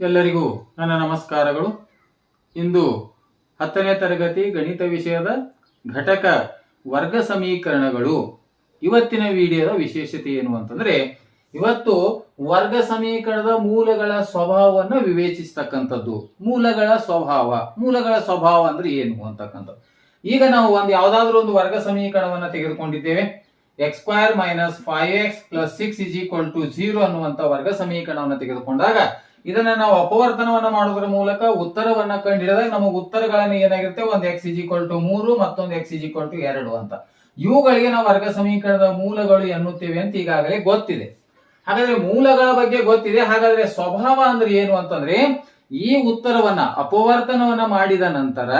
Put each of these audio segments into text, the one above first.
ಎಲ್ಲರಿಗೂ ನನ್ನ ನಮಸ್ಕಾರಗಳು. ಇಂದು ಹತ್ತನೇ ತರಗತಿ ಗಣಿತ ವಿಷಯದ ಘಟಕ ವರ್ಗ ಸಮೀಕರಣಗಳು. ಇವತ್ತಿನ ವಿಡಿಯೋದ ವಿಶೇಷತೆ ಏನು ಅಂತಂದ್ರೆ, ಇವತ್ತು ವರ್ಗ ಸಮೀಕರಣದ ಮೂಲಗಳ ಸ್ವಭಾವವನ್ನು ವಿವೇಚಿಸ್ತಕ್ಕಂಥದ್ದು. ಮೂಲಗಳ ಸ್ವಭಾವ. ಮೂಲಗಳ ಸ್ವಭಾವ ಅಂದ್ರೆ ಏನು ಅಂತಕ್ಕಂಥದ್ದು. ಈಗ ನಾವು ಒಂದು ಯಾವ್ದಾದ್ರು ಒಂದು ವರ್ಗ ಸಮೀಕರಣವನ್ನ ತೆಗೆದುಕೊಂಡಿದ್ದೇವೆ. X square minus five x plus six is equal to zero ಅನ್ನುವಂತ ವರ್ಗ ಸಮೀಕರಣವನ್ನು ತೆಗೆದುಕೊಂಡಾಗ ಇದನ್ನ ನಾವು ಅಪವರ್ತನವನ್ನ ಮಾಡೋದ್ರ ಮೂಲಕ ಉತ್ತರವನ್ನ ಕಂಡುಹಿಡಿದಾಗ ನಮಗೆ ಉತ್ತರಗಳನ್ನ ಏನಾಗಿರುತ್ತೆ? ಒಂದು ಎಕ್ಸ್ ಇಜಿಕ್ವಲ್ ಟು ಮೂರು, ಮತ್ತೊಂದು ಎಕ್ಸ್ ಇಜಿಕ್ವಲ್ ಟು ಎರಡು ಅಂತ. ಇವುಗಳಿಗೆ ನಾವು ವರ್ಗ ಸಮೀಕರಣದ ಮೂಲಗಳು ಎನ್ನುತ್ತೇವೆ ಅಂತ ಈಗಾಗಲೇ ಗೊತ್ತಿದೆ. ಹಾಗಾದ್ರೆ ಮೂಲಗಳ ಬಗ್ಗೆ ಗೊತ್ತಿದೆ. ಹಾಗಾದ್ರೆ ಸ್ವಭಾವ ಅಂದ್ರೆ ಏನು ಅಂತಂದ್ರೆ ಈ ಉತ್ತರವನ್ನ, ಅಪವರ್ತನವನ್ನ ಮಾಡಿದ ನಂತರ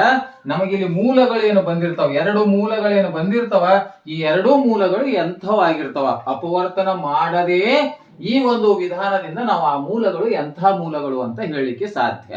ನಮಗಿಲ್ಲಿ ಮೂಲಗಳೇನು ಬಂದಿರ್ತಾವ? ಎರಡು ಮೂಲಗಳೇನು ಬಂದಿರ್ತಾವ? ಈ ಎರಡೂ ಮೂಲಗಳು ಎಂಥವಾಗಿರ್ತಾವ? ಅಪವರ್ತನ ಮಾಡದೇ ಈ ಒಂದು ವಿಧಾನದಿಂದ ನಾವು ಆ ಮೂಲಗಳು ಎಂಥ ಮೂಲಗಳು ಅಂತ ಹೇಳಲಿಕ್ಕೆ ಸಾಧ್ಯ.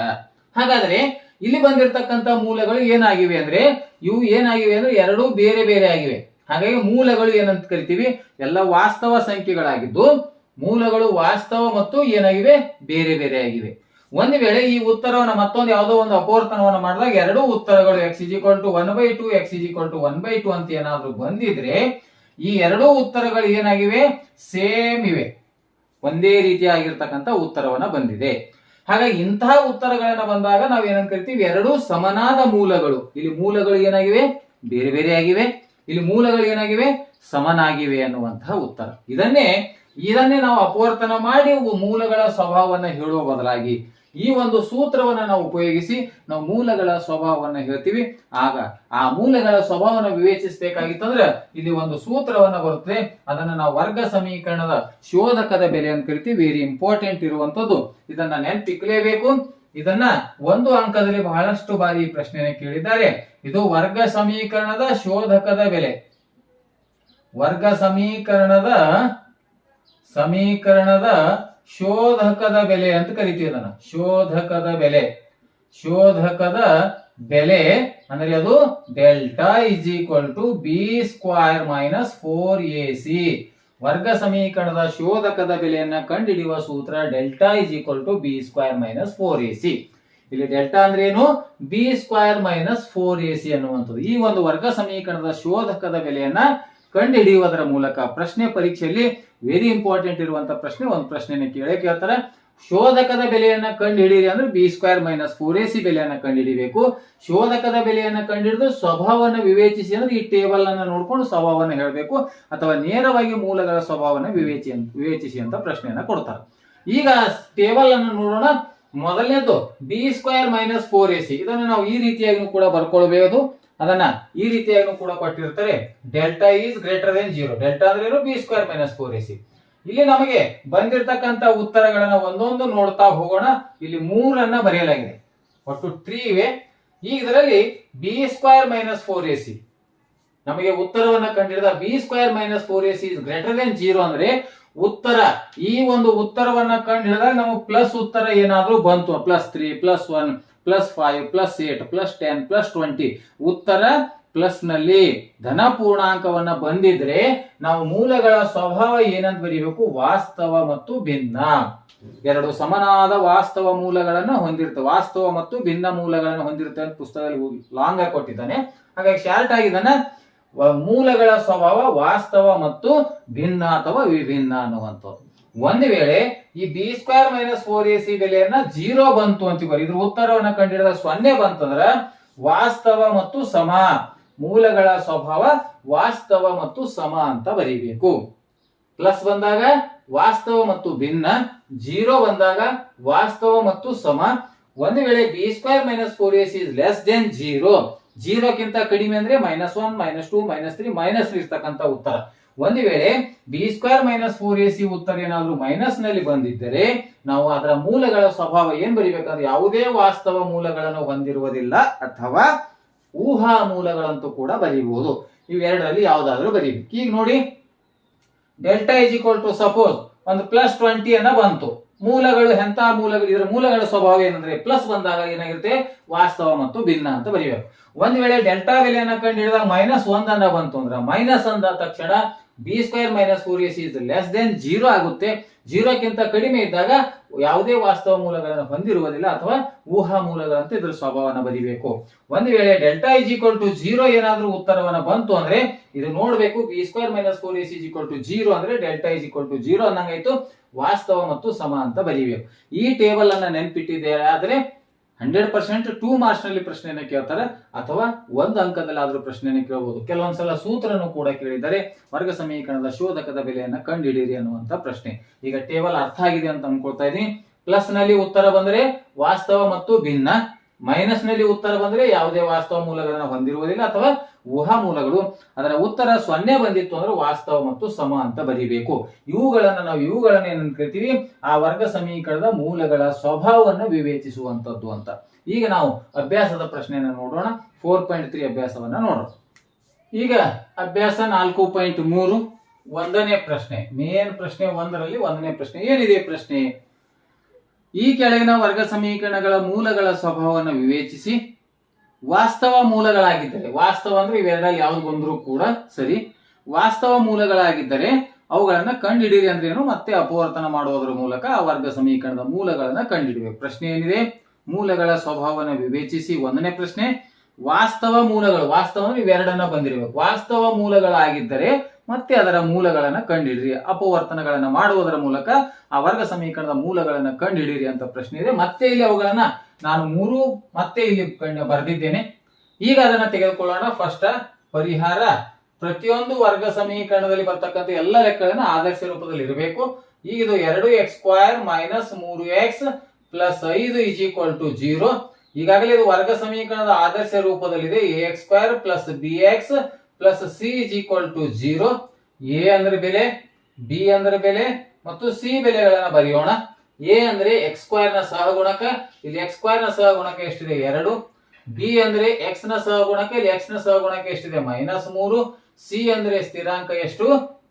ಹಾಗಾದ್ರೆ ಇಲ್ಲಿ ಬಂದಿರತಕ್ಕಂತ ಮೂಲಗಳು ಏನಾಗಿವೆ ಅಂದ್ರೆ, ಇವು ಏನಾಗಿವೆ ಅಂದ್ರೆ ಎರಡೂ ಬೇರೆ ಬೇರೆ ಆಗಿವೆ. ಹಾಗಾಗಿ ಮೂಲಗಳು ಏನಂತ ಕರಿತೀವಿ? ಎಲ್ಲ ವಾಸ್ತವ ಸಂಖ್ಯೆಗಳಾಗಿದ್ದು, ಮೂಲಗಳು ವಾಸ್ತವ ಮತ್ತು ಏನಾಗಿವೆ? ಬೇರೆ ಬೇರೆ ಆಗಿವೆ. ಒಂದು ವೇಳೆ ಈ ಉತ್ತರವನ್ನು ಮತ್ತೊಂದು ಯಾವುದೋ ಒಂದು ಅಪವರ್ತನವನ್ನ ಮಾಡಿದಾಗ ಎರಡೂ ಉತ್ತರಗಳು x is equal to one by two x is equal to one by two ಅಂತ ಏನಾದ್ರೂ ಬಂದಿದ್ರೆ ಈ ಎರಡೂ ಉತ್ತರಗಳು ಏನಾಗಿವೆ? ಸೇಮ್ ಇವೆ. ಒಂದೇ ರೀತಿಯಾಗಿರ್ತಕ್ಕಂಥ ಉತ್ತರವನ್ನ ಬಂದಿದೆ. ಹಾಗಾಗಿ ಇಂತಹ ಉತ್ತರಗಳನ್ನ ಬಂದಾಗ ನಾವು ಏನಂತ ಕರಿತೀವಿ? ಎರಡೂ ಸಮನಾದ ಮೂಲಗಳು. ಇಲ್ಲಿ ಮೂಲಗಳು ಏನಾಗಿವೆ? ಬೇರೆ ಬೇರೆ ಆಗಿವೆ. ಇಲ್ಲಿ ಮೂಲಗಳು ಏನಾಗಿವೆ? ಸಮನಾಗಿವೆ ಅನ್ನುವಂತಹ ಉತ್ತರ. ಇದನ್ನೇ ಇದನ್ನೇ ನಾವು ಅಪವರ್ತನ ಮಾಡಿ ಮೂಲಗಳ ಸ್ವಭಾವವನ್ನು ಹೇಳುವ ಬದಲಾಗಿ ಈ ಒಂದು ಸೂತ್ರವನ್ನ ನಾವು ಉಪಯೋಗಿಸಿ ನಾವು ಮೂಲಗಳ ಸ್ವಭಾವವನ್ನು ಹೇಳ್ತೀವಿ. ಆಗ ಆ ಮೂಲಗಳ ಸ್ವಭಾವನ ವಿವೇಚಿಸಬೇಕಾಗಿತ್ತಂದ್ರೆ ಇಲ್ಲಿ ಒಂದು ಸೂತ್ರವನ್ನ ಬರುತ್ತೆ. ಅದನ್ನ ನಾವು ವರ್ಗ ಸಮೀಕರಣದ ಶೋಧಕದ ಬೆಲೆ ಅಂತ ಕರಿತೀವಿ. ವೆರಿ ಇಂಪಾರ್ಟೆಂಟ್ ಇರುವಂತದ್ದು ಇದನ್ನ ನೆನಪಿಕ್ಲೇಬೇಕು. ಇದನ್ನ ಒಂದು ಅಂಕದಲ್ಲಿ ಬಹಳಷ್ಟು ಬಾರಿ ಪ್ರಶ್ನೆಯನ್ನು ಕೇಳಿದ್ದಾರೆ. ಇದು ವರ್ಗ ಸಮೀಕರಣದ ಶೋಧಕದ ಬೆಲೆ. ವರ್ಗ ಸಮೀಕರಣದ ಸಮೀಕರಣದ ಶೋಧಕದ ಬೆಲೆ ಅಂತ ಕರಿತೀವಿ ಅದನ್ನ. ಶೋಧಕದ ಬೆಲೆ. ಶೋಧಕದ ಬೆಲೆ ಅಂದ್ರೆ ಅದು delta is equal to b square minus four a c. ವರ್ಗ ಸಮೀಕರಣದ ಶೋಧಕದ ಬೆಲೆಯನ್ನ ಕಂಡುಹಿಡಿಯುವ ಸೂತ್ರ delta is equal to b square minus four a c. ಇಲ್ಲಿ ಡೆಲ್ಟಾ ಅಂದ್ರೆ ಏನು? B square minus four a c ಅನ್ನುವಂಥದ್ದು ಈ ಒಂದು ವರ್ಗ ಸಮೀಕರಣದ ಶೋಧಕದ ಬೆಲೆಯನ್ನ ಕಂಡುಹಿಡಿಯುವುದರ ಮೂಲಕ ಪ್ರಶ್ನೆ ಪರೀಕ್ಷೆಯಲ್ಲಿ ವೆರಿ ಇಂಪಾರ್ಟೆಂಟ್ ಇರುವಂತ ಪ್ರಶ್ನೆ, ಒಂದು ಪ್ರಶ್ನೆನ ಕೇಳೇ ಕೇಳ್ತಾರೆ. ಶೋಧಕದ ಬೆಲೆಯನ್ನ ಕಂಡುಹಿಡಿಯಿರಿ ಅಂದ್ರೆ b square minus four a c ಬೆಲೆಯನ್ನ ಕಂಡುಹಿಡಿಬೇಕು. ಶೋಧಕದ ಬೆಲೆಯನ್ನ ಕಂಡುಹಿಡಿದು ಸ್ವಭಾವವನ್ನು ವಿವೇಚಿಸಿ ಅಂದ್ರೆ ಈ ಟೇಬಲ್ ಅನ್ನ ನೋಡ್ಕೊಂಡು ಸ್ವಭಾವವನ್ನು ಹೇಳಬೇಕು. ಅಥವಾ ನೇರವಾಗಿ ಮೂಲಗಳ ಸ್ವಭಾವವನ್ನು ವಿವೇಚಿ ವಿವೇಚಿಸಿ ಅಂತ ಪ್ರಶ್ನೆಯನ್ನ ಕೊಡ್ತಾರೆ. ಈಗ ಟೇಬಲ್ ಅನ್ನು ನೋಡೋಣ. ಮೊದಲನೇದು b square minus four a c ಇದನ್ನು ನಾವು ಈ ರೀತಿಯಾಗಿ ಕೂಡ ಬರ್ಕೊಳ್ಬಹುದು ಅದನ್ನ ಈ ರೀತಿಯಾಗಿ ಕೂಡ ಕೊಟ್ಟಿರ್ತಾರೆ. Delta is greater than zero. Delta ಅಂದ್ರೆ ಏನು? B square minus four a c. ಇಲ್ಲಿ ನಮಗೆ ಬಂದಿರತಕ್ಕಂತ ಉತ್ತರಗಳನ್ನ ಒಂದೊಂದು ನೋಡ್ತಾ ಹೋಗೋಣ. ಇಲ್ಲಿ ಮೂರನ್ನ ಬರೆಯಲಾಗಿದೆ. ಒಟ್ಟು ತ್ರೀ ಇವೆ. ಈಗ ಇದರಲ್ಲಿ b square minus four a c. ನಮಗೆ ಉತ್ತರವನ್ನ ಕಂಡಿಡಿದ b square minus four a c is greater than zero ಅಂದ್ರೆ ಉತ್ತರ. ಈ ಒಂದು ಉತ್ತರವನ್ನ ಕಂಡು ಹಿಡಿದಾಗ ನಮಗೆ ಪ್ಲಸ್ ಉತ್ತರ ಏನಾದ್ರೂ ಬಂತು. Plus three, plus one plus five plus eight plus ten plus twenty ಉತ್ತರ ಪ್ಲಸ್ನಲ್ಲಿ ಧನ ಪೂರ್ಣಾಂಕವನ್ನ ಬಂದಿದ್ರೆ ನಾವು ಮೂಲಗಳ ಸ್ವಭಾವ ಏನಂತ ಬರೀಬೇಕು? ವಾಸ್ತವ ಮತ್ತು ಭಿನ್ನ. ಎರಡು ಸಮನಾದ ವಾಸ್ತವ ಮೂಲಗಳನ್ನ ಹೊಂದಿರ್ತವೆ ವಾಸ್ತವ ಮತ್ತು ಭಿನ್ನ ಮೂಲಗಳನ್ನು ಹೊಂದಿರ್ತವೆ ಅಂತ ಪುಸ್ತಕದಲ್ಲಿ ಲಾಂಗ್ ಆಗಿ ಕೊಟ್ಟಿದ್ದಾನೆ. ಹಾಗಾಗಿ ಶಾರ್ಟ್ ಆಗಿದ್ದಾನ. ಮೂಲಗಳ ಸ್ವಭಾವ ವಾಸ್ತವ ಮತ್ತು ಭಿನ್ನ ಅಥವಾ ವಿಭಿನ್ನ ಅನ್ನುವಂಥದ್ದು. ಒಂದು ವೇಳೆ ಈ B square minus four A C ಬೆಲೆಯನ್ನ ಜೀರೋ ಬಂತು ಅಂತ ಬರೀ ಇದ್ರ ಉತ್ತರವನ್ನ ಕಂಡಿಡಿದ ಸೊನ್ನೆ ಬಂತಂದ್ರ ವಾಸ್ತವ ಮತ್ತು ಸಮ, ಮೂಲಗಳ ಸ್ವಭಾವ ವಾಸ್ತವ ಮತ್ತು ಸಮ ಅಂತ ಬರೀಬೇಕು. ಪ್ಲಸ್ ಬಂದಾಗ ವಾಸ್ತವ ಮತ್ತು ಭಿನ್ನ ಜೀರೋ ಬಂದಾಗ ವಾಸ್ತವ ಮತ್ತು ಸಮ, ಒಂದು ವೇಳೆ B square minus four S is less than zero ಜೀರೋಕ್ಕಿಂತ ಕಡಿಮೆ ಅಂದ್ರೆ minus one minus two minus three minus ಇರ್ತಕ್ಕಂಥ ಉತ್ತರ. ಒಂದು ವೇಳೆ B square minus four A C ಉತ್ತರ ಏನಾದ್ರೂ ಮೈನಸ್ನಲ್ಲಿ ಬಂದಿದ್ದರೆ ನಾವು ಅದರ ಮೂಲಗಳ ಸ್ವಭಾವ ಏನ್ ಬರಿಬೇಕಂದ್ರೆ ಯಾವುದೇ ವಾಸ್ತವ ಮೂಲಗಳನ್ನು ಹೊಂದಿರುವುದಿಲ್ಲ ಅಥವಾ ಊಹಾ ಮೂಲಗಳಂತೂ ಕೂಡ ಬರೀಬಹುದು. ಇವೆರಡರಲ್ಲಿ ಯಾವುದಾದ್ರೂ ಬರೀಬೇಕು. ಈಗ ನೋಡಿ delta is equal to suppose ಒಂದು ಪ್ಲಸ್ ಟ್ವೆಂಟಿ ಅನ್ನ ಬಂತು. ಮೂಲಗಳು ಎಂತ ಮೂಲಗಳು, ಇದರ ಮೂಲಗಳ ಸ್ವಭಾವ ಏನಂದ್ರೆ ಪ್ಲಸ್ ಬಂದಾಗ ಏನಾಗಿರುತ್ತೆ? ವಾಸ್ತವ ಮತ್ತು ಭಿನ್ನ ಅಂತ ಬರೀಬೇಕು. ಒಂದ್ ವೇಳೆ ಡೆಲ್ಟಾ ಬೆಲೆಯನ್ನ ಕಂಡು ಹಿಡಿದಾಗ ಮೈನಸ್ ಒಂದನ್ನ ಬಂತು ಅಂದ್ರೆ ಮೈನಸ್ ಅಂದ ತಕ್ಷಣ B square minus four A C is less than zero ಆಗುತ್ತೆ. ಜೀರೋಕ್ಕಿಂತ ಕಡಿಮೆ ಇದ್ದಾಗ ಯಾವುದೇ ವಾಸ್ತವ ಮೂಲಗಳನ್ನು ಹೊಂದಿರುವುದಿಲ್ಲ ಅಥವಾ ಊಹಾ ಮೂಲಗಳಂತೆ ಇದರ ಸ್ವಭಾವನ ಬರಿಬೇಕು ಒಂದು ವೇಳೆ delta is equal to zero ಏನಾದ್ರೂ ಉತ್ತರವನ್ನು ಬಂತು ಅಂದ್ರೆ ಇದು ನೋಡಬೇಕು. B square minus four C is equal to zero ಅಂದ್ರೆ delta is equal to zero ಅನ್ನಂಗಾಯ್ತು. ವಾಸ್ತವ ಮತ್ತು ಸಮ ಅಂತ ಬರೀಬೇಕು. ಈ ಟೇಬಲ್ ಅನ್ನ ನೆನ್ಪಿಟ್ಟಿದೆ ಆದ್ರೆ ಹಂಡ್ರೆಡ್ ಪರ್ಸೆಂಟ್ ಟೂ ಮಾರ್ಕ್ಸ್ನಲ್ಲಿ ಪ್ರಶ್ನೆಯನ್ನ ಕೇಳ್ತಾರೆ ಅಥವಾ ಒಂದು ಅಂಕದಲ್ಲಿ ಪ್ರಶ್ನೆಯನ್ನು ಕೇಳಬಹುದು ಕೆಲವೊಂದ್ಸಲ ಸೂತ್ರನು ಕೂಡ ಕೇಳಿದರೆ ವರ್ಗ ಸಮೀಕರಣದ ಶೋಧಕದ ಬೆಲೆಯನ್ನು ಕಂಡುಹಿಡಿಯಿರಿ ಅನ್ನುವಂತ ಪ್ರಶ್ನೆ. ಈಗ ಟೇಬಲ್ ಅರ್ಥ ಆಗಿದೆ ಅಂತ ಅನ್ಕೊಳ್ತಾ ಇದೀನಿ ಪ್ಲಸ್ನಲ್ಲಿ ಉತ್ತರ ಬಂದ್ರೆ ವಾಸ್ತವ ಮತ್ತು ಭಿನ್ನ. ಮೈನಸ್ನಲ್ಲಿ ಉತ್ತರ ಬಂದ್ರೆ ಯಾವುದೇ ವಾಸ್ತವ ಮೂಲಗಳನ್ನು ಹೊಂದಿರುವುದಿಲ್ಲ ಅಥವಾ ಊಹಾ ಮೂಲಗಳು ಅದರ ಉತ್ತರ ಸೊನ್ನೆ ಬಂದಿತ್ತು ಅಂದ್ರೆ ವಾಸ್ತವ ಮತ್ತು ಸಮ ಅಂತ ಬರೀಬೇಕು. ಇವುಗಳನ್ನ ನಾವು ಇವುಗಳನ್ನ ಏನ್ ಕರಿತೀವಿ? ಆ ವರ್ಗ ಸಮೀಕರಣದ ಮೂಲಗಳ ಸ್ವಭಾವವನ್ನು ವಿವೇಚಿಸುವಂತದ್ದು ಅಂತ. ಈಗ ನಾವು ಅಭ್ಯಾಸದ ಪ್ರಶ್ನೆಯನ್ನು ನೋಡೋಣ. ಫೋರ್ ಪಾಯಿಂಟ್ ತ್ರೀ ಅಭ್ಯಾಸವನ್ನ ನೋಡೋಣ. ಈಗ ಅಭ್ಯಾಸ ನಾಲ್ಕು ಪಾಯಿಂಟ್ ಮೂರು, ಒಂದನೇ ಪ್ರಶ್ನೆ. ಮೇನ್ ಪ್ರಶ್ನೆ ಒಂದರಲ್ಲಿ ಒಂದನೇ ಪ್ರಶ್ನೆ. ಏನಿದೆ ಪ್ರಶ್ನೆ? ಈ ಕೆಳಗಿನ ವರ್ಗ ಸಮೀಕರಣಗಳ ಮೂಲಗಳ ಸ್ವಭಾವವನ್ನು ವಿವೇಚಿಸಿ. ವಾಸ್ತವ ಮೂಲಗಳಾಗಿದ್ದರೆ, ವಾಸ್ತವ ಅಂದ್ರೆ ಇವೆರಡಲ್ಲಿ ಯಾವ್ದು ಬಂದರೂ ಕೂಡ ಸರಿ. ವಾಸ್ತವ ಮೂಲಗಳಾಗಿದ್ದರೆ ಅವುಗಳನ್ನ ಕಂಡುಹಿಡಿಯಿರಿ ಅಂದ್ರೆ ಏನು? ಮತ್ತೆ ಅಪವರ್ತನ ಮಾಡುವುದರ ಮೂಲಕ ಆ ವರ್ಗ ಸಮೀಕರಣದ ಮೂಲಗಳನ್ನ ಕಂಡುಹಿಡಿಯಬೇಕು ಪ್ರಶ್ನೆ ಏನಿದೆ? ಮೂಲಗಳ ಸ್ವಭಾವವನ್ನು ವಿವೇಚಿಸಿ. ಒಂದನೇ ಪ್ರಶ್ನೆ, ವಾಸ್ತವ ಮೂಲಗಳು, ವಾಸ್ತವ ಇವೆರಡನ್ನ ಬಂದಿರಬೇಕು ವಾಸ್ತವ ಮೂಲಗಳಾಗಿದ್ದರೆ ಮತ್ತೆ ಅದರ ಮೂಲಗಳನ್ನ ಕಂಡುಹಿಡಿರಿ ಅಪವರ್ತನಗಳನ್ನ ಮಾಡುವುದರ ಮೂಲಕ ಆ ವರ್ಗ ಸಮೀಕರಣದ ಮೂಲಗಳನ್ನ ಕಂಡುಹಿಡಿಯಿರಿ ಅಂತ ಪ್ರಶ್ನೆ ಇದೆ. ಮತ್ತೆ ಇಲ್ಲಿ ಅವುಗಳನ್ನ ನಾನು ಮೂರು ಮತ್ತೆ ಇಲ್ಲಿ ಬರೆದಿದ್ದೇನೆ. ಈಗ ಅದನ್ನ ತೆಗೆದುಕೊಳ್ಳೋಣ. ಫಸ್ಟ್ ಪರಿಹಾರ. ಪ್ರತಿಯೊಂದು ವರ್ಗ ಸಮೀಕರಣದಲ್ಲಿ ಬರ್ತಕ್ಕಂಥ ಎಲ್ಲ ಲೆಕ್ಕಗಳನ್ನ ಆದರ್ಶ ರೂಪದಲ್ಲಿ ಇರಬೇಕು. ಈಗ ಇದು ಎರಡು ಎಕ್ಸ್ ಸ್ಕ್ವೈರ್ ಮೈನಸ್ ಮೂರು ಎಕ್ಸ್ ಪ್ಲಸ್ ಐದು ಇಸ್ ಈಕ್ವಲ್ ಟು ಜೀರೋ ಈಗಾಗಲೇ ಇದು ವರ್ಗ ಸಮೀಕರಣದ ಆದರ್ಶ ರೂಪದಲ್ಲಿದೆ. A x square plus B x plus C is equal to zero A ಅಂದ್ರೆ ಬೆಲೆ ಬಿ ಅಂದ್ರೆ ಬೆಲೆ, ಮತ್ತು ಸಿ ಬೆಲೆಗಳನ್ನ ಬರೆಯೋಣ. ಎ ಅಂದ್ರೆ ಎಕ್ಸ್ ಸ್ಕ್ವೇರ್ನ ಸಹಗುಣಕ ಇಲ್ಲಿ ಎಕ್ಸ್ ಸ್ಕ್ವೇರ್ನ ಸಹಗುಣಕ ಎಷ್ಟಿದೆ? ಎರಡು. ಬಿ ಅಂದ್ರೆ ಎಕ್ಸ್ನ ಸಹಗುಣಕ ಇಲ್ಲಿ ಎಕ್ಸ್ನ ಸಹಗುಣಕ ಎಷ್ಟಿದೆ? ಮೈನಸ್ ಮೂರು. ಸಿ ಅಂದ್ರೆ ಸ್ಥಿರಾಂಕ ಎಷ್ಟು?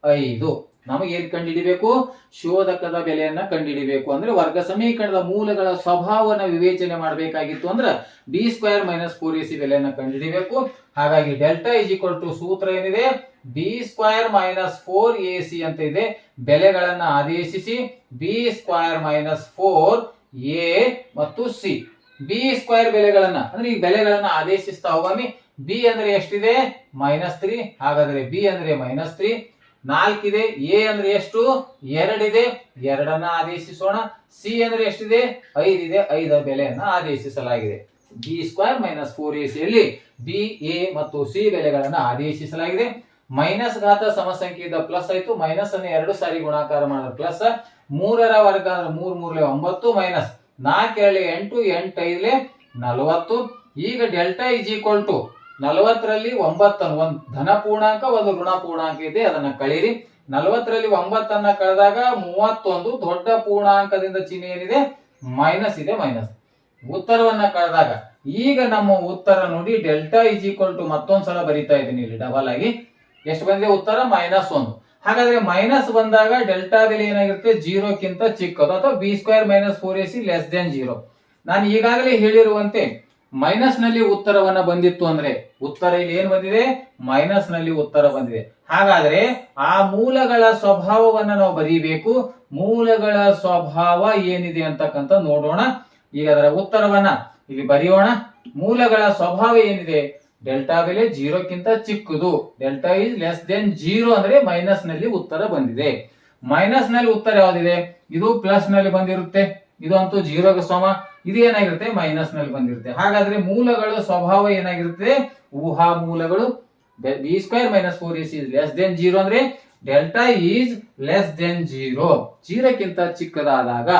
ಐದು. ನಮಗೆ ಏನ್ ಕಂಡುಹಿಡಿಬೇಕು? ಶೋಧಕದ ಬೆಲೆಯನ್ನ ಕಂಡುಹಿಡಿಬೇಕು. ಅಂದ್ರೆ ವರ್ಗ ಸಮೀಕರಣದ ಮೂಲಗಳ ಸ್ವಭಾವವನ್ನು ವಿವೇಚನೆ ಮಾಡಬೇಕಾಗಿತ್ತು ಅಂದ್ರೆ B square minus four A C ಬೆಲೆಯನ್ನ ಕಂಡುಹಿಡಿಬೇಕು. ಹಾಗಾಗಿ ಡೆಲ್ಟಾ ಇಸ್ ಈಕ್ವಲ್ ಟು ಸೂತ್ರ ಏನಿದೆ? B square minus four A C ಅಂತ ಇದೆ. ಬೆಲೆಗಳನ್ನು ಆದೇಶಿಸಿ B square minus four A ಮತ್ತು ಸಿ ಬಿ ಸ್ಕ್ವೇರ್ ಬೆಲೆಗಳನ್ನ, ಅಂದ್ರೆ ಈ ಬೆಲೆಗಳನ್ನ ಆದೇಶಿಸ್ತಾ ಹೋಗಿ ಬಿ ಅಂದ್ರೆ ಎಷ್ಟಿದೆ? ಮೈನಸ್ ತ್ರೀ ಹಾಗಾದ್ರೆ ಬಿ ಅಂದ್ರೆ ಮೈನಸ್ ತ್ರೀ ನಾಲ್ಕಿದೆ ಎ ಅಂದ್ರೆ ಎಷ್ಟು? ಎರಡಿದೆ ಎರಡನ್ನ ಆದೇಶಿಸೋಣ. ಸಿ ಅಂದ್ರೆ ಎಷ್ಟಿದೆ? ಐದಿದೆ ಐದ ಬೆಲೆಯನ್ನ ಆದೇಶಿಸಲಾಗಿದೆ. B square minus four A ಸಿಯಲ್ಲಿ ಬಿ ಎ ಮತ್ತು ಸಿ ಬೆಲೆಗಳನ್ನ ಆದೇಶಿಸಲಾಗಿದೆ. ಮೈನಸ್ ಘಾತ ಸಮಸಂಖ್ಯೆಯಿಂದ ಪ್ಲಸ್ ಆಯ್ತು ಮೈನಸ್ ಅನ್ನು ಎರಡು ಸಾರಿ ಗುಣಾಕಾರ ಮಾಡಿದ್ರೆ ಪ್ಲಸ್ ಮೂರರ ವರ್ಗ ಅಂದ್ರೆ ಮೂರ್ ಮೂರ್ಲೆ ಒಂಬತ್ತು ಮೈನಸ್ ನಾಲ್ಕೆರಳೆ ಎಂಟು ಎಂಟು ಐದ್ಲೆ ನಲವತ್ತು. ಈಗ ಡೆಲ್ಟಾ ಇಸ್ ಈಕ್ವಲ್ ಟು ನಲವತ್ತರಲ್ಲಿ ಒಂಬತ್ತನ್ನು ಒಂದು ಧನ ಪೂರ್ಣಾಂಕ, ಒಂದು ಋಣ ಪೂರ್ಣಾಂಕ ಇದೆ, ಅದನ್ನ ಕಳೀರಿ. ನಲವತ್ತರಲ್ಲಿ ಒಂಬತ್ತನ್ನ ಕಳೆದಾಗ ಮೂವತ್ತೊಂದು ದೊಡ್ಡ ಪೂರ್ಣಾಂಕದಿಂದ ಚಿಹ್ನೆ ಏನಿದೆ? ಮೈನಸ್ ಇದೆ ಮೈನಸ್ ಉತ್ತರವನ್ನ ಕಳೆದಾಗ, ಈಗ ನಮ್ಮ ಉತ್ತರ ನೋಡಿ ಡೆಲ್ಟಾ ಇಸ್ ಈಕ್ವಲ್ ಟು ಮತ್ತೊಂದ್ಸಲ ಬರಿತಾ ಇದ್ದೀನಿ ಇಲ್ಲಿ ಡಬಲ್ ಆಗಿ. ಎಷ್ಟು ಬಂದಿದೆ? ಉತ್ತರ ಮೈನಸ್ ಒಂದು. ಹಾಗಾದ್ರೆ ಮೈನಸ್ ಬಂದಾಗ ಡೆಲ್ಟಾ ಬೆಲೆ ಏನಾಗಿರುತ್ತೆ? ಜೀರೋಕ್ಕಿಂತ ಚಿಕ್ಕದು. ಅಥವಾ B square minus four A C less than zero ನಾನು ಈಗಾಗಲೇ ಹೇಳಿರುವಂತೆ ಮೈನಸ್ನಲ್ಲಿ ಉತ್ತರವನ್ನ ಬಂದಿತ್ತು ಅಂದ್ರೆ ಉತ್ತರ ಇಲ್ಲಿ ಏನ್ ಬಂದಿದೆ? ಮೈನಸ್ನಲ್ಲಿ ಉತ್ತರ ಬಂದಿದೆ. ಹಾಗಾದ್ರೆ ಆ ಮೂಲಗಳ ಸ್ವಭಾವವನ್ನ ನಾವು ಬರೀಬೇಕು. ಮೂಲಗಳ ಸ್ವಭಾವ ಏನಿದೆ ಅಂತಕ್ಕಂಥ ನೋಡೋಣ. ಈಗ ಅದರ ಉತ್ತರವನ್ನ ಇಲ್ಲಿ ಬರೆಯೋಣ. ಮೂಲಗಳ ಸ್ವಭಾವ ಏನಿದೆ? ಡೆಲ್ಟಾ ಬೆಲೆ ಜೀರೋಕ್ಕಿಂತ ಚಿಕ್ಕದು. Delta is less than zero ಅಂದ್ರೆ ಮೈನಸ್ನಲ್ಲಿ ಉತ್ತರ ಬಂದಿದೆ. ಮೈನಸ್ನಲ್ಲಿ ಉತ್ತರ ಯಾವ್ದಿದೆ? ಇದು ಪ್ಲಸ್ನಲ್ಲಿ ಬಂದಿರುತ್ತೆ. ಇದು ಅಂತೂ ಜೀರೋಗೆ ಸಮ. ಇದು ಏನಾಗಿರುತ್ತೆ? ಮೈನಸ್ನಲ್ಲಿ ಬಂದಿರುತ್ತೆ. ಹಾಗಾದ್ರೆ ಮೂಲಗಳ ಸ್ವಭಾವ ಏನಾಗಿರುತ್ತೆ? ಊಹಾ ಮೂಲಗಳು B square minus four is less than zero ಅಂದ್ರೆ delta is less than zero. ಜೀರೋಕ್ಕಿಂತ ಚಿಕ್ಕದಾದಾಗ,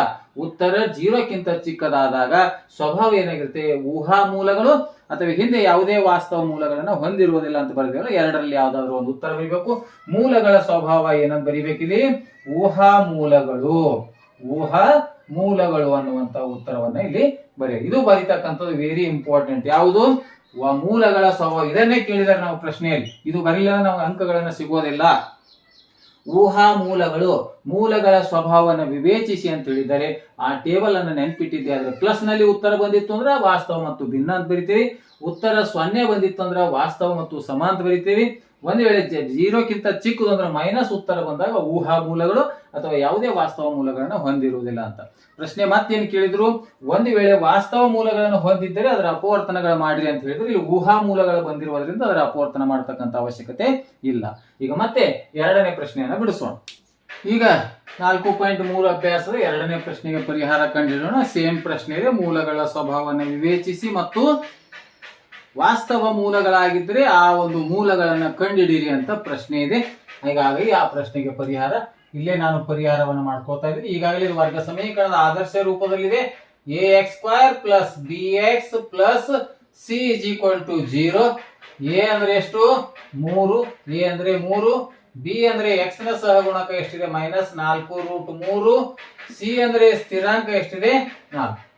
ಉತ್ತರ ಜೀರೋಕ್ಕಿಂತ ಚಿಕ್ಕದಾದಾಗ ಸ್ವಭಾವ ಏನಾಗಿರುತ್ತೆ? ಊಹಾ ಮೂಲಗಳು ಅಥವಾ ಹಿಂದೆ ಯಾವುದೇ ವಾಸ್ತವ ಮೂಲಗಳನ್ನು ಹೊಂದಿರುವುದಿಲ್ಲ ಅಂತ ಬರೆದಿರೋ ಎರಡರಲ್ಲಿ ಯಾವ್ದಾದ್ರು ಒಂದು ಉತ್ತರ ಬರೀಬೇಕು. ಮೂಲಗಳ ಸ್ವಭಾವ ಏನಂತ ಬರಿಬೇಕಿಲ್ಲಿ? ಊಹಾ ಮೂಲಗಳು. ಊಹಾ ಮೂಲಗಳು ಅನ್ನುವಂತ ಉತ್ತರವನ್ನ ಇಲ್ಲಿ ಬರೆಯ. ಇದು ಬರೀತಕ್ಕಂಥದ್ದು ವೆರಿ ಇಂಪಾರ್ಟೆಂಟ್ ಯಾವುದು? ಮೂಲಗಳ ಸ್ವಭಾವ. ಇದನ್ನೇ ಕೇಳಿದರೆ ನಾವು ಪ್ರಶ್ನೆಯಲ್ಲಿ, ಇದು ಬರಲಿಲ್ಲ ನಾವು ಅಂಕಗಳನ್ನು ಸಿಗೋದಿಲ್ಲ. ಊಹಾ ಮೂಲಗಳು ಮೂಲಗಳ ಸ್ವಭಾವವನ್ನು ವಿವೇಚಿಸಿ ಅಂತ ಹೇಳಿದರೆ ಆ ಟೇಬಲ್ ಅನ್ನು ನೆನ್ಪಿಟ್ಟಿದ್ದೆ ಆದ್ರೆ ಪ್ಲಸ್ನಲ್ಲಿ ಉತ್ತರ ಬಂದಿತ್ತು ಅಂದ್ರೆ ವಾಸ್ತವ ಮತ್ತು ಭಿನ್ನ ಅಂತ ಬರಿತೀವಿ. ಉತ್ತರ ಸೊನ್ನೆ ಬಂದಿತ್ತು ಅಂದ್ರೆ ವಾಸ್ತವ ಮತ್ತು ಸಮ ಅಂತ ಬರಿತೀವಿ. ಒಂದು ವೇಳೆ ಜೀರೋಕ್ಕಿಂತ ಚಿಕ್ಕದು ಅಂದ್ರೆ ಮೈನಸ್ ಉತ್ತರ ಬಂದಾಗ ಊಹಾ ಮೂಲಗಳು ಅಥವಾ ಯಾವುದೇ ವಾಸ್ತವ ಮೂಲಗಳನ್ನ ಹೊಂದಿರುವುದಿಲ್ಲ ಅಂತ. ಪ್ರಶ್ನೆ ಮತ್ತೇನು ಕೇಳಿದ್ರು? ಒಂದು ವೇಳೆ ವಾಸ್ತವ ಮೂಲಗಳನ್ನು ಹೊಂದಿದ್ದರೆ ಅದರ ಅಪವರ್ತನಗಳು ಮಾಡಿರಿ ಅಂತ ಹೇಳಿದ್ರೆ. ಇಲ್ಲಿ ಊಹಾ ಮೂಲಗಳು ಬಂದಿರುವುದರಿಂದ ಅದರ ಅಪವರ್ತನ ಮಾಡತಕ್ಕಂತ ಅವಶ್ಯಕತೆ ಇಲ್ಲ. ಈಗ ಮತ್ತೆ ಎರಡನೇ ಪ್ರಶ್ನೆಯನ್ನ ಬಿಡಿಸೋಣ. ಈಗ ನಾಲ್ಕು ಪಾಯಿಂಟ್ ಮೂರು ಅಭ್ಯಾಸದ ಎರಡನೇ ಪ್ರಶ್ನೆಗೆ ಪರಿಹಾರ ಕಂಡಿಡೋಣ. ಸೇಮ್ ಪ್ರಶ್ನೆ ಮೂಲಗಳ ಸ್ವಭಾವವನ್ನು ವಿವೇಚಿಸಿ ಮತ್ತು ವಾಸ್ತವ ಮೂಲಗಳಾಗಿದ್ರೆ ಆ ಒಂದು ಮೂಲಗಳನ್ನು ಕಂಡುಹಿಡಿಯಿರಿ ಅಂತ ಪ್ರಶ್ನೆ ಇದೆ. ಹೀಗಾಗಿ ಆ ಪ್ರಶ್ನೆಗೆ ಪರಿಹಾರ, ಇಲ್ಲೇ ನಾನು ಪರಿಹಾರವನ್ನು ಮಾಡ್ಕೋತಾ ಇದ್ದೀನಿ. ಈಗಾಗಲೇ ವರ್ಗ ಸಮೀಕರಣದ ಆದರ್ಶ ರೂಪದಲ್ಲಿದೆ. A x square plus B x plus C is equal to zero A ಅಂದ್ರೆ ಎಷ್ಟು? ಮೂರು. ಎ ಅಂದ್ರೆ ಮೂರು. ಬಿ ಅಂದ್ರೆ ಎಕ್ಸ್ನ ಸಹಗುಣಕ ಎಷ್ಟಿದೆ? ಮೈನಸ್ ನಾಲ್ಕು ರೂಟ್ ಮೂರು. ಸಿ ಅಂದ್ರೆ ಸ್ಥಿರಾಂಕ ಎಷ್ಟಿದೆ? ನಾಲ್ಕು.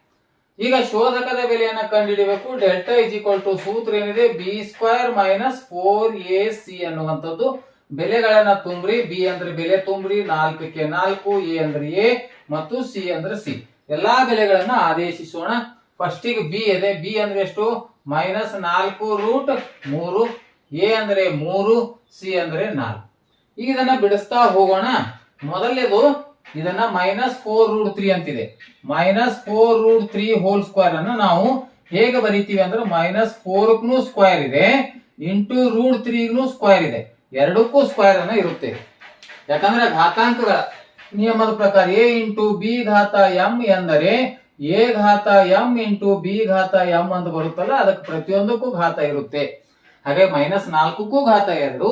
ಈಗ ಶೋಧಕದ ಬೆಲೆಯನ್ನ ಕಂಡುಹಿಡಿಯಬೇಕು ಡೆಲ್ಟಾ ಇಸ್ ಈಕ್ವಲ್ ಟು ಸೂತ್ರ ಏನಿದೆ? B square minus four A C ಅನ್ನುವಂಥದ್ದು. ಬೆಲೆಗಳನ್ನ ತುಂಬ್ರಿ. ಬಿ ಅಂದ್ರೆ ಬೆಲೆ ತುಂಬ್ರಿ. ನಾಲ್ಕಕ್ಕೆ ನಾಲ್ಕು. ಎ ಅಂದ್ರೆ ಎ ಮತ್ತು ಸಿ ಅಂದ್ರೆ ಸಿ ಎಲ್ಲಾ ಬೆಲೆಗಳನ್ನ ಆದೇಶಿಸೋಣ. ಫಸ್ಟಿಗೆ ಬಿ ಇದೆ. ಬಿ ಅಂದ್ರೆ ಎಷ್ಟು? ಮೈನಸ್ ನಾಲ್ಕು ರೂಟ್ ಮೂರು. ಎ ಅಂದ್ರೆ ಮೂರು. ಸಿ ಅಂದ್ರೆ ನಾಲ್ಕು. ಈಗ ಇದನ್ನ ಬಿಡಿಸ್ತಾ ಹೋಗೋಣ. ಮೊದಲನೇದು ಇದನ್ನ ಮೈನಸ್ ಫೋರ್ ರೂಟ್ ತ್ರೀ ಅಂತಿದೆ. Minus four root three whole square ಅನ್ನು ನಾವು ಹೇಗೆ ಬರೀತೀವಿ ಅಂದ್ರೆ ಮೈನಸ್ ಫೋರ್ಗೂ ಸ್ಕ್ವೇರ್ ಇದೆ ಇಂಟು ರೂಟ್ ತ್ರೀಗೂ ಸ್ಕ್ವೇರ್ ಇದೆ. ಎರಡಕ್ಕೂ ಸ್ಕ್ವೇರ್ ಅನ್ನ ಇರುತ್ತೆ. ಯಾಕಂದ್ರೆ ಘಾತಾಂಕಗಳ ನಿಯಮದ ಪ್ರಕಾರ ಎ ಇಂಟು ಬಿ ಘಾತ ಎಂ ಎಂದರೆ ಎ ಘಾತ ಎಂ ಇಂಟು ಬಿ ಘಾತ ಎಂ ಅಂತ ಬರುತ್ತಲ್ಲ, ಅದಕ್ಕೆ ಪ್ರತಿಯೊಂದಕ್ಕೂ ಘಾತ ಇರುತ್ತೆ. ಹಾಗೆ ಮೈನಸ್ ನಾಲ್ಕಕ್ಕೂ ಘಾತ ಎರಡು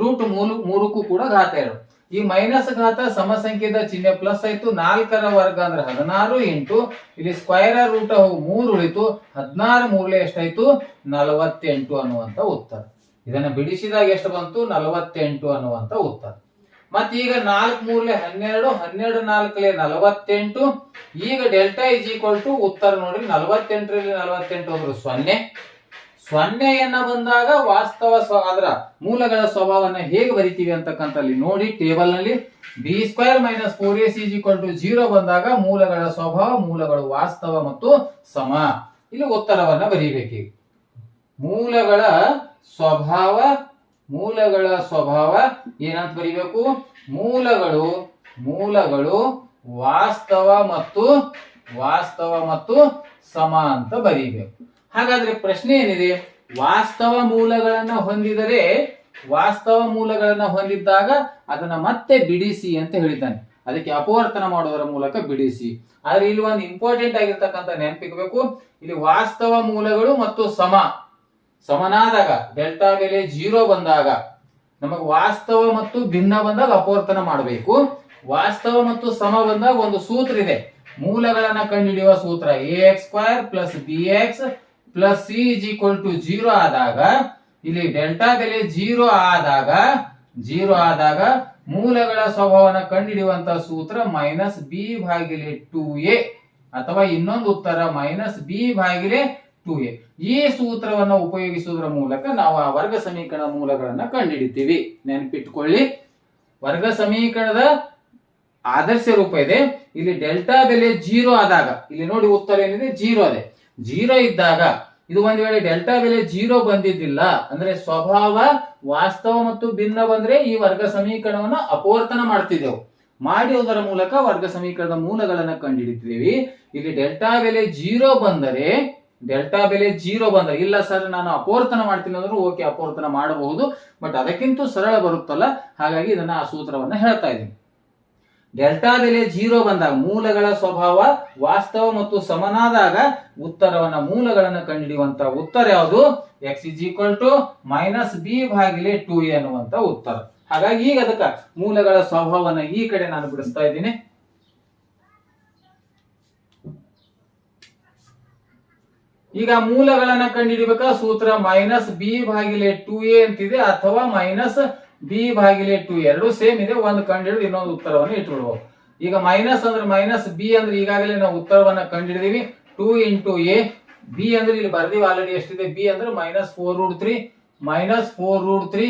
ರೂಟ್ ಮೂರು, ಮೂರಕ್ಕೂ ಕೂಡ ಘಾತ ಎರಡು. ಈ ಮೈನಸ್ ಘಾತ ಸಮಸಂಖ್ಯೆದ ಚಿಹ್ನೆ ಪ್ಲಸ್ ಆಯ್ತು, ನಾಲ್ಕರ ವರ್ಗ ಅಂದ್ರೆ ಹದಿನಾರು ಎಂಟು ಇಲ್ಲಿ ಸ್ಕ್ವೈರ್ ರೂಟ್ ಮೂರು ಉಳಿತು, ಹದಿನಾರು ಮೂರ್ಲೆ ಎಷ್ಟಾಯ್ತು? ನಲವತ್ತೆಂಟು ಅನ್ನುವಂತ ಉತ್ತರ. ಇದನ್ನ ಬಿಡಿಸಿದಾಗ ಎಷ್ಟು ಬಂತು? ನಲವತ್ತೆಂಟು ಅನ್ನುವಂತ ಉತ್ತರ. ಮತ್ತೀಗ ನಾಲ್ಕು ಮೂರ್ಲೆ ಹನ್ನೆರಡು ಹನ್ನೆರಡು ನಾಲ್ಕಲೆ ನಲವತ್ತೆಂಟು, ಈಗ ಡೆಲ್ಟಾ ಇಸ್ ಈಕ್ವಲ್ ಟು ಉತ್ತರ ನೋಡ್ರಿ, ನಲವತ್ತೆಂಟರಲ್ಲಿ ನಲವತ್ತೆಂಟು ಅಂದ್ರೆ ಸೊನ್ನೆ ಸೊನ್ನೆಯನ್ನ ಬಂದಾಗ ವಾಸ್ತವ ಸ್ವ ಅದರ ಮೂಲಗಳ ಸ್ವಭಾವನ ಹೇಗೆ ಬರಿತೀವಿ ಅಂತಕ್ಕಂಥಲ್ಲಿ ನೋಡಿ ಟೇಬಲ್ನಲ್ಲಿ B square minus four S equal to zero ಬಂದಾಗ ಮೂಲಗಳ ಸ್ವಭಾವ, ಮೂಲಗಳು ವಾಸ್ತವ ಮತ್ತು ಸಮ. ಇಲ್ಲಿ ಉತ್ತರವನ್ನ ಬರೀಬೇಕೀಗ ಮೂಲಗಳ ಸ್ವಭಾವ ಮೂಲಗಳ ಸ್ವಭಾವ ಏನಂತ ಬರೀಬೇಕು? ಮೂಲಗಳು ಮೂಲಗಳು ವಾಸ್ತವ ಮತ್ತು ವಾಸ್ತವ ಮತ್ತು ಸಮ ಅಂತ ಬರೀಬೇಕು. ಹಾಗಾದ್ರೆ ಪ್ರಶ್ನೆ ಏನಿದೆ? ವಾಸ್ತವ ಮೂಲಗಳನ್ನ ಹೊಂದಿದರೆ, ವಾಸ್ತವ ಮೂಲಗಳನ್ನ ಹೊಂದಿದ್ದಾಗ ಅದನ್ನ ಮತ್ತೆ ಬಿಡಿಸಿ ಅಂತ ಹೇಳಿದ್ದಾನೆ. ಅದಕ್ಕೆ ಅಪವರ್ತನ ಮಾಡುವುದರ ಮೂಲಕ ಬಿಡಿಸಿ. ಆದ್ರೆ ಇಲ್ಲಿ ಒಂದು ಇಂಪಾರ್ಟೆಂಟ್ ಆಗಿರ್ತಕ್ಕಂಥ ನೆನಪಿಗಬೇಕು ಇಲ್ಲಿ ವಾಸ್ತವ ಮೂಲಗಳು ಮತ್ತು ಸಮ. ಸಮನಾದಾಗ, ಡೆಲ್ಟಾ ಬೆಲೆ ಜೀರೋ ಬಂದಾಗ ನಮಗೆ ವಾಸ್ತವ ಮತ್ತು ಭಿನ್ನ ಬಂದಾಗ ಅಪವರ್ತನ ಮಾಡಬೇಕು. ವಾಸ್ತವ ಮತ್ತು ಸಮ ಬಂದಾಗ ಒಂದು ಸೂತ್ರ ಇದೆ. ಮೂಲಗಳನ್ನ ಕಂಡುಹಿಡಿಯುವ ಸೂತ್ರ. A x square plus B x plus C is equal to zero ಆದಾಗ, ಇಲ್ಲಿ ಡೆಲ್ಟಾ ಬೆಲೆ ಜೀರೋ ಆದಾಗ ಜೀರೋ ಆದಾಗ ಮೂಲಗಳ ಸ್ವಭಾವನ ಕಂಡುಹಿಡಿಯುವಂತ ಸೂತ್ರ ಮೈನಸ್ ಬಿ ಭಾಗಿಲೆ ಟು ಎ ಅಥವಾ ಇನ್ನೊಂದು ಉತ್ತರ ಮೈನಸ್ ಬಿ ಭಾಗಿಲೆ ಟು ಎ ಈ ಸೂತ್ರವನ್ನ ಉಪಯೋಗಿಸುವುದರ ಮೂಲಕ ನಾವು ಆ ವರ್ಗ ಸಮೀಕರಣ ಮೂಲಗಳನ್ನ ಕಂಡುಹಿಡಿತೀವಿ. ನೆನಪಿಟ್ಕೊಳ್ಳಿ. ವರ್ಗ ಸಮೀಕರಣದ ಆದರ್ಶ ರೂಪ ಇದೆ. ಇಲ್ಲಿ ಡೆಲ್ಟಾ ಬೆಲೆ ಜೀರೋ ಆದಾಗ, ಇಲ್ಲಿ ನೋಡಿ ಉತ್ತರ ಏನಿದೆ? ಜೀರೋ ಇದೆ. ಜೀರೋ ಇದ್ದಾಗ ಇದು ಒಂದು ವೇಳೆ ಡೆಲ್ಟಾ ಬೆಲೆ ಜೀರೋ ಬಂದಿದ್ದಿಲ್ಲ ಅಂದ್ರೆ ಸ್ವಭಾವ, ವಾಸ್ತವ ಮತ್ತು ಭಿನ್ನ ಬಂದ್ರೆ ಈ ವರ್ಗ ಸಮೀಕರಣವನ್ನ ಅಪವರ್ತನ ಮಾಡ್ತಿದ್ದೆವು. ಮಾಡುವುದರ ಮೂಲಕ ವರ್ಗ ಸಮೀಕರಣದ ಮೂಲಗಳನ್ನು ಕಂಡುಹಿಡಿತೀವಿ ಇಲ್ಲಿ ಡೆಲ್ಟಾ ಬೆಲೆ ಜೀರೋ ಬಂದರೆ, ಡೆಲ್ಟಾ ಬೆಲೆ ಜೀರೋ ಬಂದರೆ, ಇಲ್ಲ ಸರ್, ನಾನು ಅಪವರ್ತನ ಮಾಡ್ತೀನಿ ಅಂದ್ರೆ ಓಕೆ, ಅಪವರ್ತನ ಮಾಡಬಹುದು, ಬಟ್ ಅದಕ್ಕಿಂತ ಸರಳ ಬರುತ್ತಲ್ಲ, ಹಾಗಾಗಿ ಇದನ್ನ ಆ ಸೂತ್ರವನ್ನ ಹೇಳ್ತಾ ಇದ್ದೀನಿ. ಡೆಲ್ಟಾ ಬೆಲೆ ಜೀರೋ ಬಂದಾಗ ಮೂಲಗಳ ಸ್ವಭಾವ ವಾಸ್ತವ ಮತ್ತು ಸಮನಾದಾಗ ಉತ್ತರವನ್ನ ಮೂಲಗಳನ್ನು ಕಂಡುಹಿಡಿಯುವಂತ ಉತ್ತರ ಯಾವುದು? X is equal to minus B ಭಾಗಿಲೆ two A ಅನ್ನುವಂತ ಉತ್ತರ. ಹಾಗಾಗಿ ಈಗ ಅದಕ್ಕ ಮೂಲಗಳ ಸ್ವಭಾವನ ಈ ಕಡೆ ನಾನು ಬಿಡಿಸ್ತಾ ಇದ್ದೀನಿ. ಈಗ ಮೂಲಗಳನ್ನ ಕಂಡುಹಿಡಿಬೇಕಾ? ಸೂತ್ರ ಮೈನಸ್ ಬಿ ಭಾಗಿಲೆ ಟು ಎ ಅಂತಿದೆ, ಅಥವಾ ಮೈನಸ್ ಬಿ ಭಾಗಿಲೆ ಟು ಎರಡು ಸೇಮ್ ಇದೆ. ಒಂದು ಕಂಡು ಇನ್ನೊಂದು ಉತ್ತರವನ್ನು ಇಟ್ಬಿಡ್ಬೋದು. ಈಗ ಮೈನಸ್ ಅಂದ್ರೆ ಮೈನಸ್ ಬಿ ಅಂದ್ರೆ ಈಗಾಗಲೇ ನಾವು ಉತ್ತರವನ್ನ ಕಂಡುಹಿಡಿದೀವಿ ಟೂ ಇಂಟು ಎ ಬಿ ಅಂದ್ರೆ ಇಲ್ಲಿ ಬರ್ದೀವಿ ಆಲ್ರೆಡಿ ಎಷ್ಟಿದೆ? ಬಿ ಅಂದ್ರೆ minus four root three minus four root three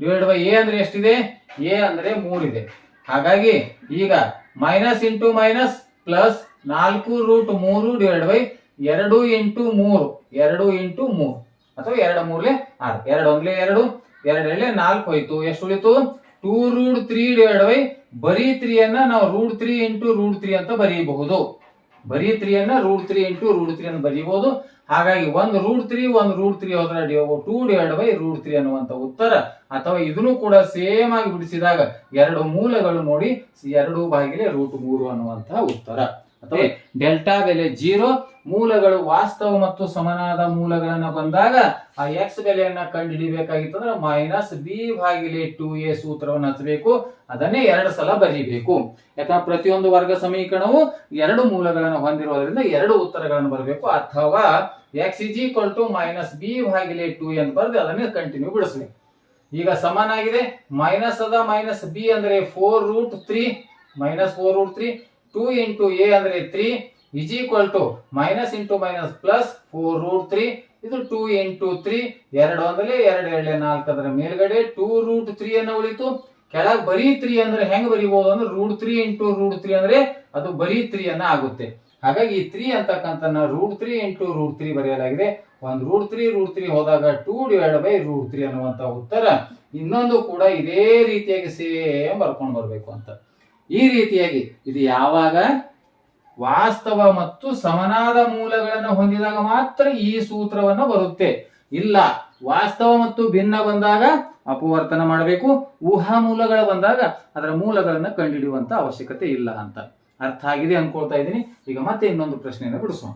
divide by A ಅಂದ್ರೆ ಎಷ್ಟಿದೆ? ಎ ಅಂದ್ರೆ ಮೂರಿದೆ ಹಾಗಾಗಿ ಈಗ ಮೈನಸ್ ಇಂಟು ಮೈನಸ್ ಪ್ಲಸ್ ನಾಲ್ಕು ರೂಟ್ ಮೂರು ಡಿವೈಡ್ ಬೈ ಎರಡು ಇಂಟು ಮೂರು. ಎರಡು ಇಂಟು ಮೂರು. ಅಥವಾ ಎರಡು ಮೂರ್ಲೆ ಆರು. ಎರಡು ಒಂದ್ಲೆ ಎರಡು. ಎರಡು ಎಳೆ ನಾಲ್ಕು ಹೋಯ್ತು. ಎಷ್ಟು ಉಳಿತು? Two root three divide by ಬರೀ ತ್ರೀಯನ್ನ ನಾವು root three into root three ಅಂತ ಬರೀಬಹುದು. ಬರೀ ತ್ರೀಯನ್ನ root three into root three ಅಂತ ಬರೀಬಹುದು. ಹಾಗಾಗಿ ಒಂದು ರೂಟ್ ತ್ರೀ ಒಂದು ರೂಟ್ ತ್ರೀ ಹೋದ್ರೆ two divide by root three ಅನ್ನುವಂತ ಉತ್ತರ. ಅಥವಾ ಇದನ್ನು ಕೂಡ ಸೇಮ್ ಆಗಿ ಬಿಡಿಸಿದಾಗ ಎರಡು ಮೂಲಗಳು ನೋಡಿ ಎರಡು ಬಾಗಿಲೆ ರೂಟ್ ಮೂರು ಅನ್ನುವಂತಹ ಉತ್ತರ. ಅಥವಾ ಡೆಲ್ಟಾ ಬೆಲೆ ಜೀರೋ, ಮೂಲಗಳು ವಾಸ್ತವ ಮತ್ತು ಸಮನಾದ ಮೂಲಗಳನ್ನ ಬಂದಾಗ ಆ ಎಕ್ಸ್ ಬೆಲೆಯನ್ನ ಕಂಡುಹಿಡಿಬೇಕಾಗಿತ್ತಂದ್ರೆ ಮೈನಸ್ ಬಿ ಭಾಗಿಲೆ ಟು ಎ ಸೂತ್ರವನ್ನು ಹಚ್ಚಬೇಕು ಅದನ್ನೇ ಎರಡು ಸಲ ಬರೀಬೇಕು. ಯಾಕಂದ್ರೆ ಪ್ರತಿಯೊಂದು ವರ್ಗ ಸಮೀಕರಣವು ಎರಡು ಮೂಲಗಳನ್ನು ಹೊಂದಿರುವುದರಿಂದ ಎರಡು ಉತ್ತರಗಳನ್ನು ಬರಬೇಕು. ಅಥವಾ x is equal to minus B ಭಾಗಿಲೆ two ಅಂತ ಬರೆದು ಅದನ್ನೇ ಕಂಟಿನ್ಯೂ ಬಿಡಿಸ್ಬೇಕು. ಈಗ ಸಮನಾಗಿದೆ ಮೈನಸ್ ಅದ ಮೈನಸ್ ಬಿ ಅಂದ್ರೆ four root three minus four root three two into A ಅಂದ್ರೆ three is equal to minus into minus plus four root three ಇದು ಟೂ ಇಂಟು ತ್ರೀ, ಎರಡು ಅಂದ್ರೆ ಎರಡು, ಎರಡೇ ನಾಲ್ಕು ಅದರ ಮೇಲ್ಗಡೆ ಟೂ ರೂಟ್ ತ್ರೀ ಅನ್ನ ಉಳಿತು. ಕೆಳಗೆ ಬರೀ ತ್ರೀ ಅಂದ್ರೆ ಹೆಂಗ್ ಬರೀಬಹುದು ಅಂದ್ರೆ root three into root three ಅಂದ್ರೆ ಅದು ಬರೀ ತ್ರೀ ಅನ್ನ ಆಗುತ್ತೆ. ಹಾಗಾಗಿ ಈ ತ್ರೀ ಅಂತಕ್ಕಂಥ root three into root three ಬರೆಯಲಾಗಿದೆ. ಒಂದು ರೂಟ್ ತ್ರೀ ರೂಟ್ ತ್ರೀ ಹೋದಾಗ two divide by root three ಅನ್ನುವಂತ ಉತ್ತರ ಇನ್ನೊಂದು ಕೂಡ ಇದೇ ರೀತಿಯಾಗಿ ಸೇಮ್ ಬರ್ಕೊಂಡು ಬರಬೇಕು ಅಂತ. ಈ ರೀತಿಯಾಗಿ ಇದು ಯಾವಾಗ ವಾಸ್ತವ ಮತ್ತು ಸಮನಾದ ಮೂಲಗಳನ್ನು ಹೊಂದಿದಾಗ ಮಾತ್ರ ಈ ಸೂತ್ರವನ್ನು ಬರುತ್ತೆ. ಇಲ್ಲ, ವಾಸ್ತವ ಮತ್ತು ಭಿನ್ನ ಬಂದಾಗ ಅಪವರ್ತನ ಮಾಡಬೇಕು, ಊಹಾ ಮೂಲಗಳ ಬಂದಾಗ ಅದರ ಮೂಲಗಳನ್ನು ಕಂಡುಹಿಡಿಯುವಂತ ಅವಶ್ಯಕತೆ ಇಲ್ಲ ಅಂತ. ಅರ್ಥ ಆಗಿದೆ ಅನ್ಕೊಳ್ತಾ ಇದ್ದೀನಿ. ಈಗ ಮತ್ತೆ ಇನ್ನೊಂದು ಪ್ರಶ್ನೆಯನ್ನು ಬಿಡಿಸೋಣ.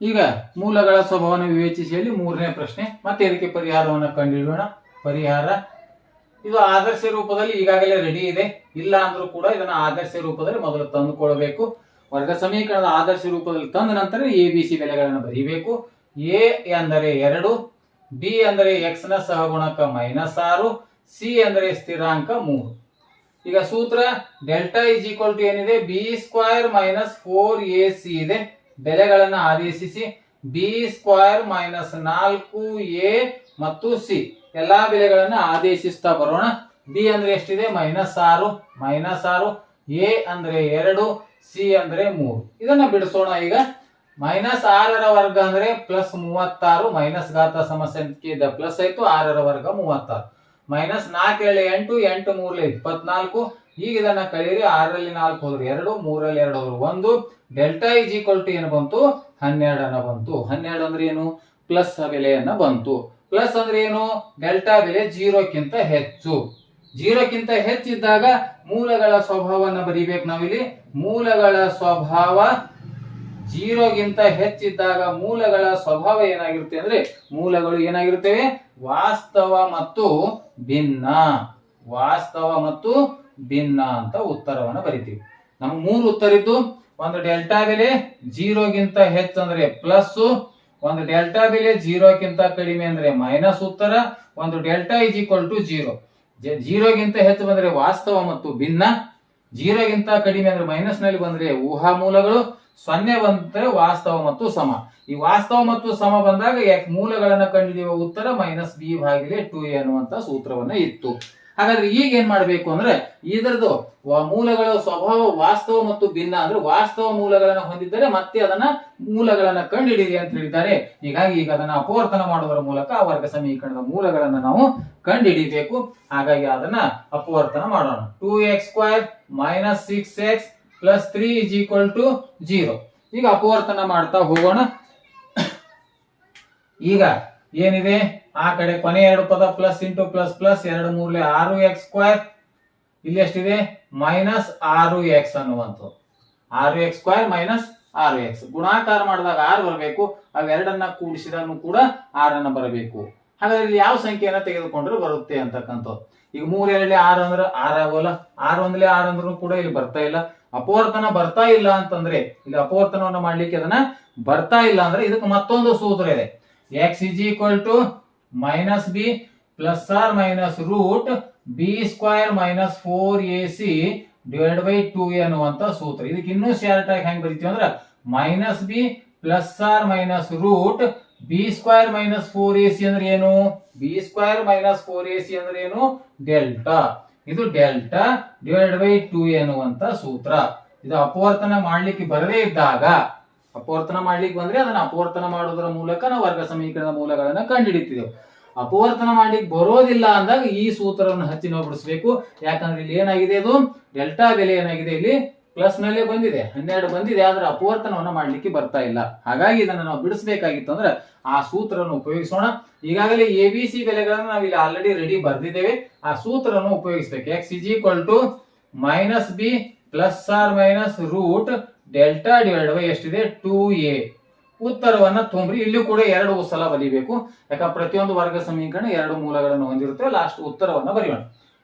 ಈಗ ಮೂಲಗಳ ಸ್ವಭಾವವನ್ನು ವಿವೇಚಿಸಿ ಹೇಳಿ ಮೂರನೇ ಪ್ರಶ್ನೆ. ಮತ್ತೆ ಇದಕ್ಕೆ ಪರಿಹಾರವನ್ನು ಕಂಡುಹಿಡಿಯೋಣ. ಪರಿಹಾರ ಇದು ಆದರ್ಶ ರೂಪದಲ್ಲಿ ಈಗಾಗಲೇ ರೆಡಿ ಇದೆ. ಇಲ್ಲ ಅಂದ್ರೂ ಕೂಡ ಇದನ್ನ ಆದರ್ಶ ರೂಪದಲ್ಲಿ ಮೊದಲು ತಂದುಕೊಳ್ಬೇಕು. ವರ್ಗ ಸಮೀಕರಣದ ಆದರ್ಶ ರೂಪದಲ್ಲಿ ತಂದ ನಂತರ ಎ ಬಿ ಸಿ ಬೆಲೆಗಳನ್ನು ಬರೀಬೇಕು. ಎ ಅಂದರೆ ಎರಡು ಬಿ ಅಂದರೆ ಎಕ್ಸ್ನ ಸಹಗುಣಕ ಮೈನಸ್ ಆರು ಸಿ ಅಂದರೆ ಸ್ಥಿರಾಂಕ ಮೂರು. ಈಗ ಸೂತ್ರ ಡೆಲ್ಟಾ ಇಸ್ ಈಕ್ವಲ್ ಟು ಏನಿದೆ? B square minus four A C ಇದೆ. ಬೆಲೆಗಳನ್ನು ಆದೇಶಿಸಿ. ಬಿ ಸ್ಕ್ವೈರ್ ಮೈನಸ್ ನಾಲ್ಕು ಎ ಮತ್ತು ಸಿ ಎಲ್ಲಾ ಬೆಲೆಗಳನ್ನ ಆದೇಶಿಸ್ತಾ ಬರೋಣ. ಬಿ ಅಂದ್ರೆ ಎಷ್ಟಿದೆ? ಮೈನಸ್ ಆರು ಮೈನಸ್ ಆರು, ಎ ಅಂದ್ರೆ ಎರಡು, ಸಿ ಅಂದ್ರೆ ಮೂರು. ಇದನ್ನ ಬಿಡಿಸೋಣ ಈಗ. ಮೈನಸ್ ಆರರ ವರ್ಗ ಅಂದ್ರೆ ಪ್ಲಸ್ ಮೂವತ್ತಾರು, ಮೈನಸ್ ಗಾತ್ರ ಸಮಸ್ಯೆ ಪ್ಲಸ್ ಆಯ್ತು, ಆರರ ವರ್ಗ ಮೂವತ್ತಾರು. ಮೈನಸ್ ನಾಲ್ಕು ಏಳು ಎಂಟು ಎಂಟು ಮೂರಲ್ಲಿ ಇಪ್ಪತ್ನಾಲ್ಕು. ಈಗ ಇದನ್ನ ಕಳೀರಿ, ಆರರಲ್ಲಿ ನಾಲ್ಕು ಹೋದ್ರು ಎರಡು ಮೂರಲ್ಲಿ ಎರಡು ಹೋದ್ರು ಒಂದು. ಡೆಲ್ಟಾ ಇಜ್ ಈಕ್ವಲ್ ಟು ಏನು ಬಂತು? ಹನ್ನೆರಡನ್ನ ಬಂತು. ಹನ್ನೆರಡು ಅಂದ್ರೆ ಏನು? ಪ್ಲಸ್ ಬೆಲೆಯನ್ನ ಬಂತು. ಪ್ಲಸ್ ಅಂದ್ರೆ ಏನು? ಡೆಲ್ಟಾ ಬೆಲೆ ಜೀರೋಕ್ಕಿಂತ ಹೆಚ್ಚು. ಜೀರೋಕ್ಕಿಂತ ಹೆಚ್ಚಿದ್ದಾಗ ಮೂಲಗಳ ಸ್ವಭಾವವನ್ನು ಬರೀಬೇಕು ನಾವಿಲ್ಲಿ. ಮೂಲಗಳ ಸ್ವಭಾವ ಜೀರೋಗಿಂತ ಹೆಚ್ಚಿದ್ದಾಗ ಮೂಲಗಳ ಸ್ವಭಾವ ಏನಾಗಿರುತ್ತೆ ಅಂದ್ರೆ ಮೂಲಗಳು ಏನಾಗಿರುತ್ತವೆ? ವಾಸ್ತವ ಮತ್ತು ಭಿನ್ನ. ವಾಸ್ತವ ಮತ್ತು ಭಿನ್ನ ಅಂತ ಉತ್ತರವನ್ನು ಬರಿತೀವಿ. ನಮ್ಗೆ ಮೂರು ಉತ್ತರ ಇದ್ದು ಒಂದು ಡೆಲ್ಟಾ ಬೆಲೆ, ಜೀರೋಗಿಂತ ಹೆಚ್ಚು ಅಂದ್ರೆ ಪ್ಲಸ್ ಒಂದು ಡೆಲ್ಟಾ ಬೆಲೆ ಜೀರೋಕ್ಕಿಂತ ಕಡಿಮೆ ಅಂದ್ರೆ ಮೈನಸ್ ಉತ್ತರ, ಒಂದು delta is equal to zero ಜೀರೋಗಿಂತ ಹೆಚ್ಚು ಬಂದ್ರೆ ವಾಸ್ತವ ಮತ್ತು ಭಿನ್ನ. ಜೀರೋಗಿಂತ ಕಡಿಮೆ ಅಂದ್ರೆ ಮೈನಸ್ನಲ್ಲಿ ಬಂದ್ರೆ ಊಹಾ ಮೂಲಗಳು, ಸೊನ್ನೆ ಬಂದ್ರೆ ವಾಸ್ತವ ಮತ್ತು ಸಮ. ಈ ವಾಸ್ತವ ಮತ್ತು ಸಮ ಬಂದಾಗ ಮೂಲಗಳನ್ನ ಕಂಡುಹಿಡಿಯುವ ಉತ್ತರ ಮೈನಸ್ ಬಿ ಭಾಗಿಲೆ ಟು ಎ ಅನ್ನುವಂತ ಸೂತ್ರವನ್ನ ಇತ್ತು. ಹಾಗಾದ್ರೆ ಈಗ ಏನ್ ಮಾಡ್ಬೇಕು ಅಂದ್ರೆ ಇದರದು ಮೂಲಗಳ ಸ್ವಭಾವ ವಾಸ್ತವ ಮತ್ತು ಭಿನ್ನ ಅಂದ್ರೆ ವಾಸ್ತವ ಮೂಲಗಳನ್ನ ಹೊಂದಿದ್ದರೆ ಮತ್ತೆ ಅದನ್ನ ಮೂಲಗಳನ್ನ ಕಂಡುಹಿಡಿಯಿರಿ ಅಂತ ಹೇಳಿದ್ದಾರೆ. ಹೀಗಾಗಿ ಈಗ ಅದನ್ನ ಅಪವರ್ತನ ಮಾಡುವುದರ ಮೂಲಕ ಆ ವರ್ಗ ಸಮೀಕರಣದ ಮೂಲಗಳನ್ನ ನಾವು ಕಂಡುಹಿಡಿಬೇಕು ಹಾಗಾಗಿ ಅದನ್ನ ಅಪವರ್ತನ ಮಾಡೋಣ. Two x square minus six x plus three is equal to zero ಈಗ ಅಪವರ್ತನ ಮಾಡ್ತಾ ಹೋಗೋಣ. ಈಗ ಏನಿದೆ? ಆ ಕಡೆ ಕೊನೆ ಎರಡು ಪದ ಪ್ಲಸ್ ಇಂಟು ಪ್ಲಸ್ ಪ್ಲಸ್ ಎರಡು ಮೂರ್ಲೆ ಆರು ಎಕ್ಸ್ ಸ್ಕ್ವೈರ್ ಇಲ್ಲಿ ಎಷ್ಟಿದೆ? ಮೈನಸ್ ಆರು ಎಕ್ಸ್ ಅನ್ನುವಂಥದ್ದು. ಆರು ಎಕ್ಸ್ ಸ್ಕ್ವೈರ್ ಮೈನಸ್ ಆರು ಎಕ್ಸ್ ಗುಣಾಕಾರ ಮಾಡಿದಾಗ ಆರು ಬರಬೇಕು. ಅವೆರಡನ್ನ ಕೂಡಿಸಿದಾಗ ಕೂಡ ಆರನ್ನ ಬರಬೇಕು. ಹಾಗಾದ್ರೆ ಇಲ್ಲಿ ಯಾವ ಸಂಖ್ಯೆಯನ್ನ ತೆಗೆದುಕೊಂಡ್ರೆ ಬರುತ್ತೆ ಅಂತಕ್ಕಂಥದ್ದು. ಈಗ ಮೂರ್ ಎರಡಲ್ಲಿ ಆರು ಅಂದ್ರೆ ಆರ್ ಆಗೋಲ್ಲ. ಆರು ಒಂದ್ಲೆ ಆರು ಅಂದ್ರೂ ಕೂಡ ಇಲ್ಲಿ ಬರ್ತಾ ಇಲ್ಲ. ಅಪವರ್ತನ ಬರ್ತಾ ಇಲ್ಲ ಅಂತಂದ್ರೆ ಇಲ್ಲಿ ಅಪವರ್ತನವನ್ನು ಮಾಡ್ಲಿಕ್ಕೆ ಅದನ್ನ ಬರ್ತಾ ಇಲ್ಲ ಅಂದ್ರೆ ಇದಕ್ಕೆ ಮತ್ತೊಂದು ಸೂತ್ರ ಇದೆ. X is equal to minus B plus or minus root B square minus four A C divide by two A ಅನ್ನುವಂತ ಸೂತ್ರ. ಇದಕ್ಕೆ ಇನ್ನೂ ಶಾರ್ಟ್ ಆಗಿ ಹೆಂಗ್ ಬರಿತೀವಿ ಅಂದ್ರೆ minus B plus or minus root B square minus four A C ಅಂದ್ರೆ ಏನು? B square minus four A C ಅಂದ್ರೆ ಏನು? ಡೆಲ್ಟಾ ಇದು ಡೆಲ್ಟಾ ಡಿವೈಡ್ ಬೈ ಟೂ ಎನ್ನುವಂತ ಸೂತ್ರ. ಇದು ಅಪವರ್ತನ ಮಾಡ್ಲಿಕ್ಕೆ ಬರದೇ ಇದ್ದಾಗ ಅಪವರ್ತನ ಮಾಡ್ಲಿಕ್ಕೆ ಬಂದ್ರೆ ಅದನ್ನ ಅಪವರ್ತನ ಮಾಡೋದರ ಮೂಲಕ ನಾವು ವರ್ಗ ಸಮೀಕರಣದ ಮೂಲಗಳನ್ನ ಕಂಡುಹಿಡಿತಿದ್ದೆವು ಅಪವರ್ತನ ಮಾಡ್ಲಿಕ್ಕೆ ಬರೋದಿಲ್ಲ ಅಂದಾಗ ಈ ಸೂತ್ರವನ್ನು ಹಚ್ಚಿ ನಾವು ಬಿಡಿಸ್ಬೇಕು. ಯಾಕಂದ್ರೆ ಇಲ್ಲಿ ಏನಾಗಿದೆ ಅದು? ಡೆಲ್ಟಾ ಬೆಲೆ ಏನಾಗಿದೆ ಇಲ್ಲಿ? ಪ್ಲಸ್ ನಲ್ಲೇ ಬಂದಿದೆ. ಹನ್ನೆರಡು ಬಂದಿದೆ, ಆದ್ರೆ ಅಪವರ್ತನವನ್ನು ಮಾಡ್ಲಿಕ್ಕೆ ಬರ್ತಾ ಇಲ್ಲ. ಹಾಗಾಗಿ ಇದನ್ನ ನಾವು ಬಿಡಿಸ್ಬೇಕಾಗಿತ್ತು ಅಂದ್ರೆ ಆ ಸೂತ್ರವನ್ನು ಉಪಯೋಗಿಸೋಣ. ಈಗಾಗಲೇ ಎ ಬಿ ಸಿ ಬೆಲೆಗಳನ್ನು ನಾವು ಇಲ್ಲಿ ಆಲ್ರೆಡಿ ರೆಡಿ ಬರ್ದಿದ್ದೇವೆ. ಆ ಸೂತ್ರವನ್ನು ಉಪಯೋಗಿಸ್ಬೇಕು. X is equal to minus B plus or minus root delta divide by ಎಷ್ಟಿದೆ? Two A. ಉತ್ತರವನ್ನ ತುಂಬ್ರಿ. ಇಲ್ಲಿ ಕೂಡ ಎರಡು ಸಲ ಬರೀಬೇಕು. ಯಾಕಂದ್ರೆ ಪ್ರತಿಯೊಂದು ವರ್ಗ ಸಮೀಕರಣ ಎರಡು ಮೂಲಗಳನ್ನು ಹೊಂದಿರುತ್ತೆ. ಲಾಸ್ಟ್ ಉತ್ತರವನ್ನ ಬರೆಯೋಣ.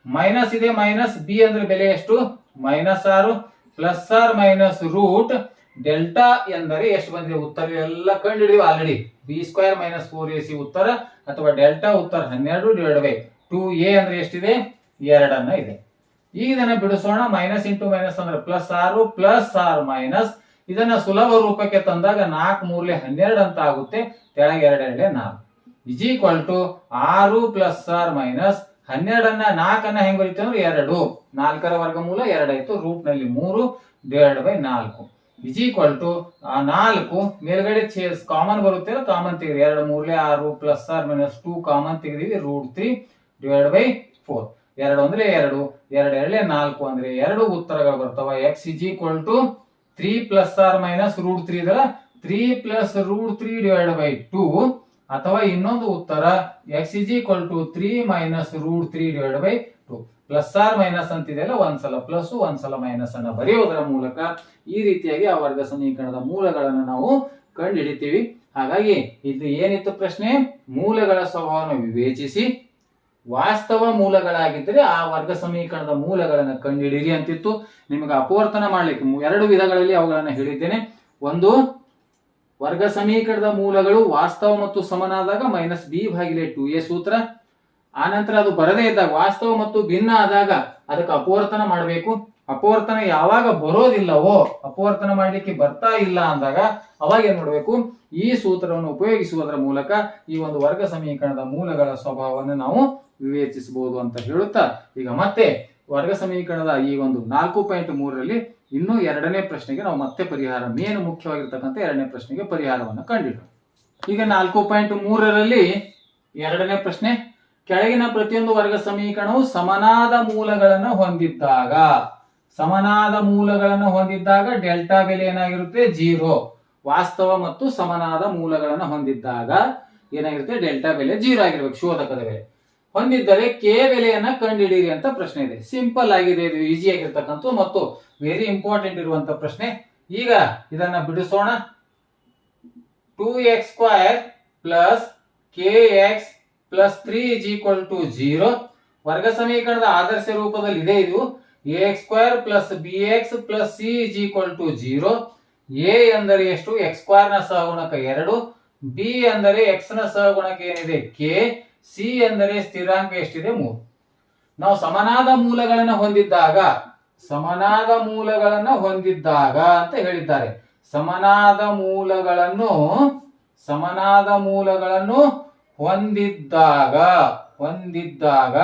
ಮೈನಸ್ ಇದೆ, ಮೈನಸ್ ಬಿ ಅಂದ್ರೆ ಬೆಲೆ ಎಷ್ಟು? ಮೈನಸ್ ಆರು plus or minus root. Delta ಎಂದರೆ ಎಷ್ಟು ಬಂದಿದೆ? ಉತ್ತರ ಎಲ್ಲ ಕಂಡು already B square minus four A C ಉತ್ತರ ಅಥವಾ ಡೆಲ್ಟಾ ಉತ್ತರ ಹನ್ನೆರಡು ಡಿವೈಡ್ ಬೈ ಟೂ ಎ ಅಂದ್ರೆ ಎಷ್ಟಿದೆ? ಎರಡನ್ನ ಇದೆ. ಈಗ ಇದನ್ನ ಬಿಡಿಸೋಣ ಮೈನಸ್ ಇಂಟು ಮೈನಸ್ ಅಂದ್ರೆ ಪ್ಲಸ್ ಆರು ಪ್ಲಸ್ ಆರ್ ಮೈನಸ್ ಇದನ್ನ ಸುಲಭ ರೂಪಕ್ಕೆ ತಂದಾಗ ನಾಲ್ಕು ಮೂರ್ಲೆ ಹನ್ನೆರಡು ಅಂತ ಆಗುತ್ತೆ. ಕೆಳಗೆ ಎರಡೆರಡೆ ನಾಲ್ಕು. ಇಸ್ ಈಕ್ವಲ್ ಟು ಆರು ಪ್ಲಸ್ ಆರ್ ಮೈನಸ್ ಹನ್ನೆರಡನ್ನ ನಾಲ್ಕನ್ನ ಹೆಂಗ್ ಬರೀತೀವಿ ಅಂದ್ರೆ ಎರಡು. ನಾಲ್ಕರ ವರ್ಗಮೂಲ ಎರಡಾಯ್ತು ರೂಟ್ನಲ್ಲಿ ಮೂರು ಡಿವೈಡ್ ಬೈ ನಾಲ್ಕು. ಇಸ್ ಈಕ್ವಲ್ ಟು ನಾಲ್ಕು ಮೇಲ್ಗಡೆ ಕಾಮನ್ ಬರುತ್ತೆ ಕಾಮನ್ ತೆಗೆದು ಎರಡು ಮೂರ್ಲೆ ಆರು plus or minus two common ತೆಗೆದಿವಿ root three divide by four ಎರಡು ಅಂದ್ರೆ ಎರಡು ಎರಡು ಎರಡೇ ನಾಲ್ಕು ಅಂದ್ರೆ ಎರಡು ಉತ್ತರಗಳು ಬರ್ತಾವ. X is equal to three plus or minus root three ಇದಲ್ಲ three plus root three divide by two ಅಥವಾ ಇನ್ನೊಂದು ಉತ್ತರ x is equal to three minus root three divide by two plus or minus ಅಂತಿದೆಯಲ್ಲ ಒಂದ್ಸಲ plus ಒಂದ್ಸಲ minus ಅನ್ನ ಬರೆಯೋದರ ಮೂಲಕ ಈ ರೀತಿಯಾಗಿ ಆ ವರ್ಗ ಸಮೀಕರಣದ ಮೂಲಗಳನ್ನು ನಾವು ಕಂಡುಹಿಡಿತೀವಿ ಹಾಗಾಗಿ ಇದು ಏನಿತ್ತು ಪ್ರಶ್ನೆ? ಮೂಲಗಳ ಸ್ವಭಾವವನ್ನು ವಿವೇಚಿಸಿ. ವಾಸ್ತವ ಮೂಲಗಳಾಗಿದ್ದರೆ ಆ ವರ್ಗ ಸಮೀಕರಣದ ಮೂಲಗಳನ್ನು ಕಂಡುಹಿಡಿಯಿರಿ ಅಂತಿತ್ತು. ನಿಮಗೆ ಅಪವರ್ತನ ಮಾಡಲಿಕ್ಕೆ ಎರಡು ವಿಧಗಳಲ್ಲಿ ಅವುಗಳನ್ನು ಹೇಳಿದ್ದೇನೆ. ಒಂದು, ವರ್ಗ ಸಮೀಕರಣದ ಮೂಲಗಳು ವಾಸ್ತವ ಮತ್ತು ಸಮನಾದಾಗ ಮೈನಸ್ ಬಿ ಭಾಗಿಲೆ ಟು ಎ ಸೂತ್ರ. ಆನಂತರ ಅದು ಬರದೇ ಇದ್ದಾಗ ವಾಸ್ತವ ಮತ್ತು ಭಿನ್ನ ಆದಾಗ ಅದಕ್ಕೆ ಅಪವರ್ತನ ಮಾಡಬೇಕು. ಅಪವರ್ತನ ಯಾವಾಗ ಬರೋದಿಲ್ಲವೋ, ಅಪವರ್ತನ ಮಾಡಲಿಕ್ಕೆ ಬರ್ತಾ ಇಲ್ಲ ಅಂದಾಗ ಅವಾಗ ಏನ್ ಮಾಡಬೇಕು? ಈ ಸೂತ್ರವನ್ನು ಉಪಯೋಗಿಸುವುದರ ಮೂಲಕ ಈ ಒಂದು ವರ್ಗ ಸಮೀಕರಣದ ಮೂಲಗಳ ಸ್ವಭಾವವನ್ನು ನಾವು ವಿವೇಚಿಸಬಹುದು ಅಂತ ಹೇಳುತ್ತಾ, ಈಗ ಮತ್ತೆ ವರ್ಗ ಸಮೀಕರಣದ ಈ ಒಂದು ನಾಲ್ಕು ಪಾಯಿಂಟ್ ಮೂರರಲ್ಲಿ ಇನ್ನೂ ಎರಡನೇ ಪ್ರಶ್ನೆಗೆ ನಾವು ಮತ್ತೆ ಪರಿಹಾರ ಮೇನ್ ಮುಖ್ಯವಾಗಿರ್ತಕ್ಕಂಥ ಎರಡನೇ ಪ್ರಶ್ನೆಗೆ ಪರಿಹಾರವನ್ನು ಕಂಡಿಡೋಣ ಈಗ ನಾಲ್ಕು ಪಾಯಿಂಟ್ ಮೂರರಲ್ಲಿ ಎರಡನೇ ಪ್ರಶ್ನೆ, ಕೆಳಗಿನ ಪ್ರತಿಯೊಂದು ವರ್ಗ ಸಮೀಕರಣವು ಸಮನಾದ ಮೂಲಗಳನ್ನು ಹೊಂದಿದ್ದಾಗ, ಸಮನಾದ ಮೂಲಗಳನ್ನು ಹೊಂದಿದ್ದಾಗ ಡೆಲ್ಟಾ ಬೆಲೆ ಏನಾಗಿರುತ್ತೆ? ಜೀರೋ. ವಾಸ್ತವ ಮತ್ತು ಸಮನಾದ ಮೂಲಗಳನ್ನು ಹೊಂದಿದ್ದಾಗ ಏನಾಗಿರುತ್ತೆ? ಡೆಲ್ಟಾ ಬೆಲೆ ಜೀರೋ ಆಗಿರ್ಬೇಕು, ಶೋಧಕದ ಬೆಲೆ. ಹೊಂದಿದ್ದರೆ ಕೆ ಬೆಲೆಯನ್ನ ಕಂಡುಹಿಡಿಯಿರಿ ಅಂತ ಪ್ರಶ್ನೆ ಇದೆ. ಸಿಂಪಲ್ ಆಗಿದೆ, ಇದು ಈಸಿ ಆಗಿರ್ತಕ್ಕಂಥ ಮತ್ತು ವೆರಿ ಇಂಪಾರ್ಟೆಂಟ್ ಇರುವಂತ ಪ್ರಶ್ನೆ. ಈಗ ಇದನ್ನ ಬಿಡಿಸೋಣ. Two x square plus K x plus three is equal to zero ವರ್ಗ ಸಮೀಕರಣದ ಆದರ್ಶ ರೂಪದಲ್ಲಿ ಇದೆ ಇದು. A x square plus B x plus C is equal to zero A ಎಂದರೆ ಎಷ್ಟು? ಎಕ್ಸ್ ಸ್ಕ್ವೇರ್ನ ಸಹಗುಣಕ ಎರಡು. ಬಿ ಅಂದರೆ ಎಕ್ಸ್ನ ಸಹಗುಣಕ ಏನಿದೆ? ಕೆ ಸಿ ಎಂದರೆ ಸ್ಥಿರಾಂಕ ಎಷ್ಟಿದೆ? ಮೂರು. ನಾವು ಸಮನಾದ ಮೂಲಗಳನ್ನು ಹೊಂದಿದ್ದಾಗ, ಸಮನಾದ ಮೂಲಗಳನ್ನು ಹೊಂದಿದ್ದಾಗ ಅಂತ ಹೇಳಿದ್ದಾರೆ. ಸಮನಾದ ಮೂಲಗಳನ್ನು ಸಮನಾದ ಮೂಲಗಳನ್ನು ಹೊಂದಿದ್ದಾಗ ಹೊಂದಿದ್ದಾಗ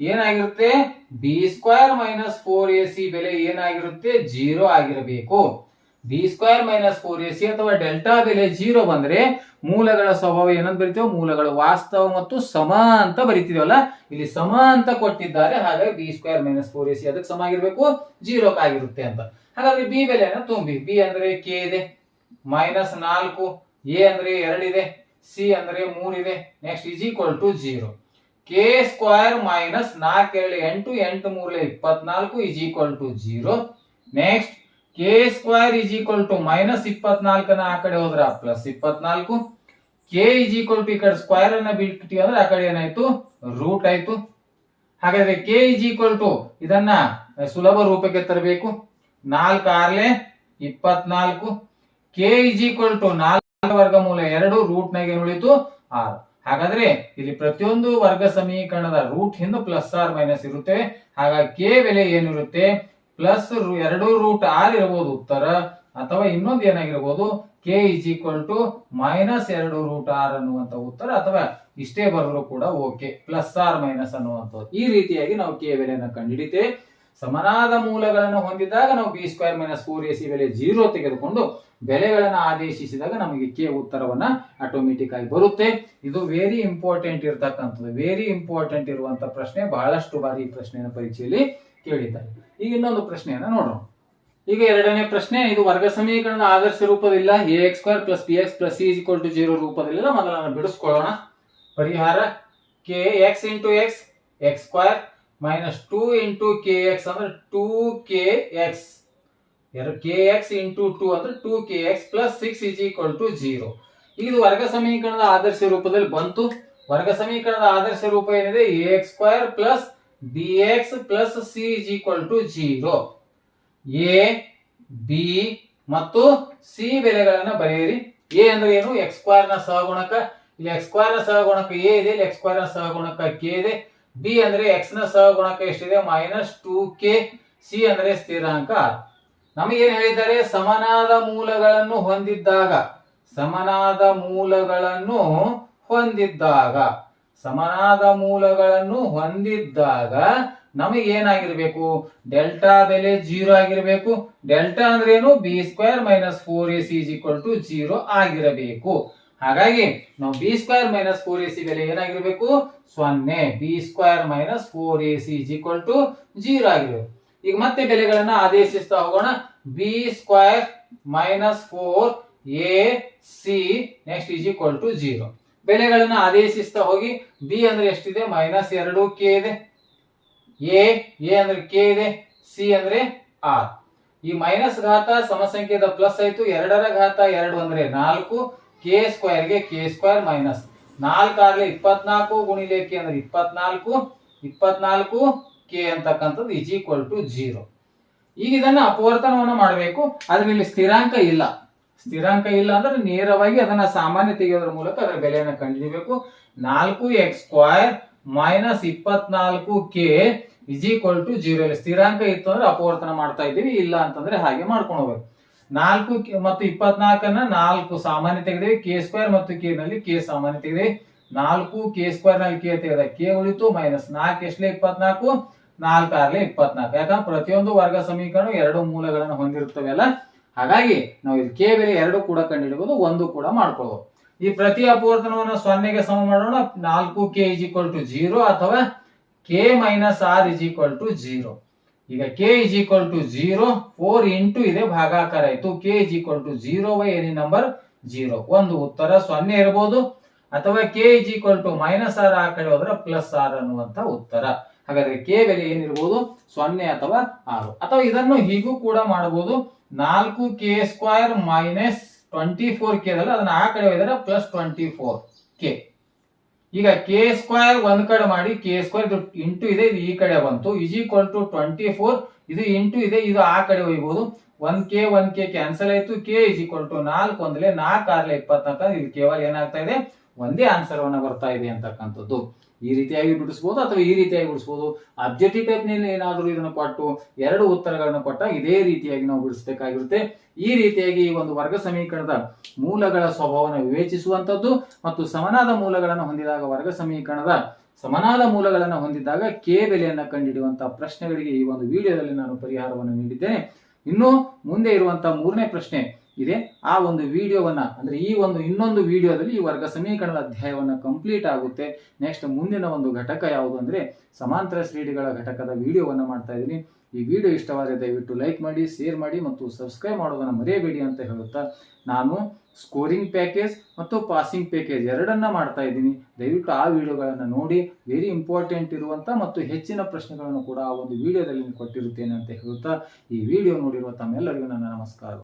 ಏನಾಗಿರುತ್ತೆ? B square minus four A C ಬೆಲೆ ಏನಾಗಿರುತ್ತೆ? ಜೀರೋ ಆಗಿರಬೇಕು. B square minus four A C ಅಥವಾ ಡೆಲ್ಟಾ ಬೆಲೆ ಜೀರೋ ಬಂದ್ರೆ ಮೂಲಗಳ ಸ್ವಭಾವ ಏನಂತ ಬರಿತೀವೋ ಮೂಲಗಳು ವಾಸ್ತವ ಮತ್ತು ಸಮ ಅಂತ ಬರಿತೀವಲ್ಲ ಇಲ್ಲಿ ಸಮ ಅಂತ ಕೊಟ್ಟಿದ್ದಾರೆ, ಹಾಗಾಗಿ B square minus four A C ಅದಕ್ಕೆ ಸಮ ಆಗಿರ್ಬೇಕು ಜೀರೋ ಆಗಿರುತ್ತೆ ಅಂತ. ಹಾಗಾದ್ರೆ ಬಿ ಬೆಲೆಯನ್ನು ತುಂಬಿ. ಬಿ ಅಂದ್ರೆ ಕೆ ಇದೆ ಮೈನಸ್ ನಾಲ್ಕು ಎ ಅಂದ್ರೆ ಎರಡಿದೆ ಸಿ ಅಂದ್ರೆ ಮೂರಿದೆ next is equal to zero K square minus ನಾಲ್ಕು ಎರಡು ಎಂಟು ಎಂಟು ಮೂರಲೆ ಇಪ್ಪತ್ನಾಲ್ಕು is equal to zero next K square is equal to minus ಇಪ್ಪತ್ನಾಲ್ಕನ ಆ ಕಡೆ ಹೋದ್ರ ಪ್ಲಸ್ ಇಪ್ಪತ್ನಾಲ್ಕು. ಕೆ ಇಸ್ ಈಕ್ವಲ್ ಟು ಈ ಕಡೆ ಸ್ಕ್ವೇರ್ ಅನ್ನ ಬಿಟ್ಟಿವಿ ಅಂದ್ರೆ ಆ ಕಡೆ ಏನಾಯ್ತು? ರೂಟ್ ಆಯ್ತು. ಹಾಗಾದ್ರೆ ಕೆ ಇಸ್ ಈಕ್ವಲ್ ಟು ಇದನ್ನ ಸುಲಭ ರೂಪಕ್ಕೆ ತರಬೇಕು. ನಾಲ್ಕು ಆರ್ಲೆ ಇಪ್ಪತ್ನಾಲ್ಕು. ಕೆ ಇಸ್ ಈಕ್ವಲ್ ಟು ನಾಲ್ಕು ವರ್ಗಮೂಲ ಎರಡು ರೂಟ್ ನಾಗ ಏನ್ ಉಳಿತು? ಆರು. ಹಾಗಾದ್ರೆ ಇಲ್ಲಿ ಪ್ರತಿಯೊಂದು ವರ್ಗ ಸಮೀಕರಣದ ರೂಟ್ ಹಿಂದೆ ಪ್ಲಸ್ ಆರ್ ಮೈನಸ್ ಇರುತ್ತೆ. ಹಾಗಾಗಿ ಕೆ ಬೆಲೆ ಏನಿರುತ್ತೆ? ಪ್ಲಸ್ ಎರಡು ರೂಟ್ ಆರ್ ಇರಬಹುದು ಉತ್ತರ, ಅಥವಾ ಇನ್ನೊಂದು ಏನಾಗಿರ್ಬೋದು K is equal to minus ಎರಡು ರೂಟ್ ಆರ್ ಅನ್ನುವಂತ ಉತ್ತರ, ಅಥವಾ ಇಷ್ಟೇ ಬರೆದ್ರು ಕೂಡ ಓಕೆ ಪ್ಲಸ್ ಆರ್ ಮೈನಸ್ ಅನ್ನುವಂಥದ್ದು. ಈ ರೀತಿಯಾಗಿ ನಾವು ಕೆ ಬೆಲೆಯನ್ನು ಕಂಡುಹಿಡಿತೇವೆ ಸಮನಾದ ಮೂಲಗಳನ್ನು ಹೊಂದಿದಾಗ ನಾವು B square minus four A C ಬೆಲೆ ಜೀರೋ ತೆಗೆದುಕೊಂಡು ಬೆಲೆಗಳನ್ನು ಆದೇಶಿಸಿದಾಗ ನಮಗೆ ಕೆ ಉತ್ತರವನ್ನು ಆಟೋಮೆಟಿಕ್ ಆಗಿ ಬರುತ್ತೆ. ಇದು ವೆರಿ ಇಂಪಾರ್ಟೆಂಟ್ ಇರತಕ್ಕಂಥದ್ದು. ವೆರಿ ಇಂಪಾರ್ಟೆಂಟ್ ಇರುವಂತಹ ಪ್ರಶ್ನೆ ಬಹಳಷ್ಟು ಬಾರಿ ಈ ಪ್ರಶ್ನೆಯನ್ನು ಪರೀಕ್ಷೆಯಲ್ಲಿ ಕೇಳಿದ್ದಾರೆ. ಈಗ ಇನ್ನೊಂದು ಪ್ರಶ್ನೆಯನ್ನು ನೋಡೋಣ. ಈಗ ಎರಡನೇ ಪ್ರಶ್ನೆ, ಇದು ವರ್ಗ ಸಮೀಕರಣದ ಆದರ್ಶ ರೂಪದಿಲ್ಲ A x square plus B x plus C equal to zero ರೂಪದಲ್ಲಿಲ್ಲ ಮೊದಲನ್ನು ಬಿಡಿಸ್ಕೊಳ್ಳೋಣ. ಪರಿಹಾರ K x into x x square minus two into K x ಅಂದ್ರೆ ಟೂ ಕೆ ಎಕ್ಸ್ ಎರಡು ಕೆ ಎಕ್ಸ್ ಇಂಟು ಟೂ ಅಂದ್ರೆ two K x plus six is equal to zero ಇದು ವರ್ಗ ಸಮೀಕರಣದ ಆದರ್ಶ ರೂಪದಲ್ಲಿ ಬಂತು. ವರ್ಗ ಸಮೀಕರಣದ ಆದರ್ಶ ರೂಪ ಏನಿದೆ? A x square plus x plus c is equal to zero a b ಮತ್ತು ಸಿ ಬೆಲೆಗಳನ್ನು ಬರೆಯಿರಿ. ಎ ಅಂದ್ರೆ ಏನು? ಎಕ್ಸ್ ಸ್ಕ್ವಾರ್ನ ಸಹಗುಣಕ. ಇಲ್ಲಿ ಎಕ್ಸ್ ಸ್ಕ್ವಾರ್ನ ಸಹಗುಣಕ ಎ ಇದೆ, ಇಲ್ಲಿ ಎಕ್ಸ್ ಸ್ಕ್ವಾರ್ನ ಸಹಗುಣಕ ಕೆ ಇದೆ. ಬಿ ಅಂದ್ರೆ ಎಕ್ಸ್ನ ಸಹಗುಣಕ ಎಷ್ಟಿದೆ? ಮೈನಸ್ ಟೂ ಕೆ ಸಿ ಅಂದ್ರೆ ಸ್ಥಿರಾಂಕ ನಮಗೇನು ಹೇಳಿದ್ದಾರೆ? ಸಮನಾದ ಮೂಲಗಳನ್ನು ಹೊಂದಿದ್ದಾಗ, ಸಮನಾದ ಮೂಲಗಳನ್ನು ಹೊಂದಿದ್ದಾಗ ಸಮನಾದ ಮೂಲಗಳನ್ನು ಹೊಂದಿದ್ದಾಗ ನಮಗೆ ಏನಾಗಿರ್ಬೇಕು ಡೆಲ್ಟಾ ಬೆಲೆ ಜೀರೋ ಆಗಿರಬೇಕು. ಡೆಲ್ಟಾ ಅಂದ್ರೆ ಏನು B square minus four A C equal to zero ಆಗಿರಬೇಕು. ಹಾಗಾಗಿ ನಾವು B square minus four A C ಬೆಲೆ ಏನಾಗಿರ್ಬೇಕು? ಸೊನ್ನೆ. B square minus four A C equal to zero ಆಗಿರಬೇಕು. ಈಗ ಮತ್ತೆ ಬೆಲೆಗಳನ್ನ ಆದೇಶಿಸ್ತಾ ಹೋಗೋಣ. B square minus four A C next is equal to zero. ಬೆಲೆಗಳನ್ನ ಆದೇಶಿಸ್ತಾ ಹೋಗಿ ಬಿ ಅಂದ್ರೆ ಎಷ್ಟಿದೆ? ಮೈನಸ್ ಎರಡು ಕೆ ಇದೆ. ಎ ಎ ಅಂದ್ರೆ ಕೆ ಇದೆ ಸಿ ಅಂದ್ರೆ ಆರ್ ಈ ಮೈನಸ್ ಘಾತ ಸಮಸಂಖ್ಯೆದ ಪ್ಲಸ್ ಆಯ್ತು, ಎರಡರ ಘಾತ ಎರಡು ಅಂದ್ರೆ ನಾಲ್ಕು ಕೆ ಸ್ಕ್ವೇರ್ಗೆ ಕೆ ಸ್ಕ್ವೇರ್ ಮೈನಸ್ ನಾಲ್ಕು ಆಗ್ಲಿ ಇಪ್ಪತ್ನಾಲ್ಕು ಗುಣಿಲೆ ಕೆ ಅಂದ್ರೆ ಇಪ್ಪತ್ನಾಲ್ಕು ಇಪ್ಪತ್ನಾಲ್ಕು ಕೆ ಅಂತಕ್ಕಂಥದ್ದು ಈಸ್ ಈಕ್ವಲ್ ಟು ಜೀರೋ ಈಗ ಇದನ್ನ ಅಪವರ್ತನವನ್ನು ಮಾಡಬೇಕು. ಆದ್ರೆ ಇಲ್ಲಿ ಸ್ಥಿರಾಂಕ ಇಲ್ಲ. ಸ್ಥಿರಾಂಕ ಇಲ್ಲ ಅಂದ್ರೆ ನೇರವಾಗಿ ಅದನ್ನ ಸಾಮಾನ್ಯ ತೆಗೆಯೋದ್ರ ಮೂಲಕ ಅದರ ಬೆಲೆಯನ್ನು ಕಂಡುಹಿಡಿಯಬೇಕು ನಾಲ್ಕು ಎಕ್ಸ್ ಸ್ಕ್ವೈರ್ ಮೈನಸ್ ಇಪ್ಪತ್ನಾಲ್ಕು K is equal to zero ಸ್ಥಿರಾಂಕ ಇತ್ತು ಅಂದ್ರೆ ಅಪವರ್ತನ ಮಾಡ್ತಾ ಇದ್ದೀವಿ, ಇಲ್ಲ ಅಂತಂದ್ರೆ ಹಾಗೆ ಮಾಡ್ಕೊಂಡು ಹೋಗ್ಬೇಕು. ನಾಲ್ಕು ಮತ್ತು ಇಪ್ಪತ್ನಾಲ್ಕನ್ನ ನಾಲ್ಕು ಸಾಮಾನ್ಯ ತೆಗೆದಿವಿ ಕೆ ಸ್ಕ್ವೇರ್ ಮತ್ತು ಕೆ ನಲ್ಲಿ ಕೆ ಸಾಮಾನ್ಯ ತೆಗೆದಿವಿ. ನಾಲ್ಕು ಕೆ ಸ್ಕ್ವೇರ್ನಲ್ಲಿ ಕೆ ತೆಗೆದ ಕೆ ಉಳಿತು ಮೈನಸ್ ನಾಲ್ಕು ಎಷ್ಟಲೇ ಇಪ್ಪತ್ನಾಲ್ಕು? ನಾಲ್ಕು ಆರ್ಲೆ ಇಪ್ಪತ್ನಾಲ್ಕು. ಯಾಕಂದ್ರೆ ಪ್ರತಿಯೊಂದು ವರ್ಗ ಸಮೀಕರಣ ಎರಡು ಮೂಲಗಳನ್ನು ಹೊಂದಿರುತ್ತವೆ ಅಲ್ಲ? ಹಾಗಾಗಿ ನಾವು ಇಲ್ಲಿ ಕೆ ಬೆಲೆ ಎರಡು ಕೂಡ ಕಂಡುಹಿಡಬಹುದು ಒಂದು ಕೂಡ ಮಾಡ್ಕೊಳ್ಬಹುದು ಈ ಪ್ರತಿ ಅಪವರ್ತನವನ್ನು ಸೊನ್ನೆಗೆ ಸಮ ಮಾಡೋಣ. ನಾಲ್ಕು K is equal to zero ಅಥವಾ K minus R is equal to zero ಈಗ K is equal to zero four into ಇದೆ ಭಾಗಾಕಾರ ಆಯ್ತು. K is equal to zero by any number zero ಒಂದು ಉತ್ತರ ಸೊನ್ನೆ ಇರಬಹುದು ಅಥವಾ K is equal to minus R ಆ ಕಡೆ ಹೋದ್ರೆ ಪ್ಲಸ್ ಆರ್ ಅನ್ನುವಂತ ಉತ್ತರ. ಹಾಗಾದ್ರೆ ಕೆ ಬೆಲೆ ಏನಿರ್ಬೋದು? ಸೊನ್ನೆ ಅಥವಾ ಆರು. ಅಥವಾ ಇದನ್ನು ಹೀಗೂ ಕೂಡ ಮಾಡಬಹುದು ನಾಲ್ಕು K square minus twenty four K ಅದಲ್ಲ ಅದನ್ನ ಆ ಕಡೆ ಒಯ್ದರೆ ಪ್ಲಸ್ ಟ್ವೆಂಟಿ ಫೋರ್ ಕೆ. ಈಗ ಕೆ ಸ್ಕ್ವೈರ್ ಒಂದ್ ಕಡೆ ಮಾಡಿ ಕೆ ಸ್ಕ್ವೈರ್ ಇಂಟು ಇದೆ, ಇದು ಈ ಕಡೆ ಬಂತು. Is equal to twenty four ಇದು ಇಂಟು ಇದೆ, ಇದು ಆ ಕಡೆ ಒಯ್ಬಹುದು ಒಂದ್ ಕೆ ಒಂದ್ ಕೆ ಕ್ಯಾನ್ಸಲ್ ಆಯ್ತು. ಕೆ ಇಸ್ ಈಕ್ವಲ್ ಟು ನಾಲ್ಕು ಒಂದ್ಲೆ ನಾಲ್ಕು ಆರ್ಲೆ ಇಪ್ಪತ್ನಾಲ್ಕು ಇದು ಕೇವಲ ಏನಾಗ್ತಾ ಇದೆ? ಒಂದೇ ಆನ್ಸರ್ ವನ್ನ ಬರ್ತಾ ಇದೆ ಅಂತಕ್ಕಂಥದ್ದು. ಈ ರೀತಿಯಾಗಿ ಬಿಡಿಸ್ಬೋದು ಅಥವಾ ಈ ರೀತಿಯಾಗಿ ಬಿಡಿಸ್ಬೋದು? ಅಬ್ಜೆಕ್ಟಿವ್ ಟೈಪ್ನಲ್ಲಿ ಏನಾದರೂ ಇದನ್ನು ಕೊಟ್ಟು, ಎರಡು ಉತ್ತರಗಳನ್ನು ಕೊಟ್ಟಾಗ ಇದೇ ರೀತಿಯಾಗಿ ನಾವು ಬಿಡಿಸಬೇಕಾಗಿರುತ್ತೆ. ಈ ರೀತಿಯಾಗಿ ಈ ಒಂದು ವರ್ಗ ಸಮೀಕರಣದ ಮೂಲಗಳ ಸ್ವಭಾವವನ್ನು ವಿವೇಚಿಸುವಂತದ್ದು ಮತ್ತು ಸಮನಾದ ಮೂಲಗಳನ್ನು ಹೊಂದಿದಾಗ ವರ್ಗ ಸಮೀಕರಣದ ಸಮನಾದ ಮೂಲಗಳನ್ನು ಹೊಂದಿದ್ದಾಗ ಕೆ ಬೆಲೆಯನ್ನು ಕಂಡುಹಿಡಿಯುವಂತಹ ಪ್ರಶ್ನೆಗಳಿಗೆ ಈ ಒಂದು ವಿಡಿಯೋದಲ್ಲಿ ನಾನು ಪರಿಹಾರವನ್ನು ನೀಡಿದ್ದೇನೆ. ಇನ್ನು ಮುಂದೆ ಇರುವಂತಹ ಮೂರನೇ ಪ್ರಶ್ನೆ ಇದೆ. ಆ ಒಂದು ವಿಡಿಯೋವನ್ನ, ಅಂದ್ರೆ ಈ ಒಂದು ಇನ್ನೊಂದು ವಿಡಿಯೋದಲ್ಲಿ ಈ ವರ್ಗ ಸಮೀಕರಣದ ಅಧ್ಯಾಯವನ್ನ ಕಂಪ್ಲೀಟ್ ಆಗುತ್ತೆ. ನೆಕ್ಸ್ಟ್ ಮುಂದಿನ ಒಂದು ಘಟಕ ಯಾವುದು ಅಂದ್ರೆ ಸಮಾಂತರ ಶ್ರೇಣಿಗಳ ಘಟಕದ ವಿಡಿಯೋವನ್ನ ಮಾಡ್ತಾ ಇದ್ದೀನಿ. ಈ ವಿಡಿಯೋ ಇಷ್ಟವಾದರೆ ದಯವಿಟ್ಟು ಲೈಕ್ ಮಾಡಿ ಶೇರ್ ಮಾಡಿ ಮತ್ತು ಸಬ್ಸ್ಕ್ರೈಬ್ ಮಾಡೋದನ್ನ ಮರೆಯಬೇಡಿ ಅಂತ ಹೇಳುತ್ತಾ ನಾನು ಸ್ಕೋರಿಂಗ್ ಪ್ಯಾಕೇಜ್ ಮತ್ತು ಪಾಸಿಂಗ್ ಪ್ಯಾಕೇಜ್ ಎರಡನ್ನ ಮಾಡ್ತಾ ಇದ್ದೀನಿ. ದಯವಿಟ್ಟು ಆ ವಿಡಿಯೋಗಳನ್ನು ನೋಡಿ ವೆರಿ ಇಂಪಾರ್ಟೆಂಟ್ ಇರುವಂತ ಮತ್ತು ಹೆಚ್ಚಿನ ಪ್ರಶ್ನೆಗಳನ್ನು ಕೂಡ ಆ ಒಂದು ವಿಡಿಯೋದಲ್ಲಿ ಕೊಟ್ಟಿರುತ್ತೇನೆ ಅಂತ ಹೇಳುತ್ತಾ ಈ ವಿಡಿಯೋ ನೋಡಿರುವ ತಮ್ಮೆಲ್ಲರಿಗೂ ನನ್ನ ನಮಸ್ಕಾರ.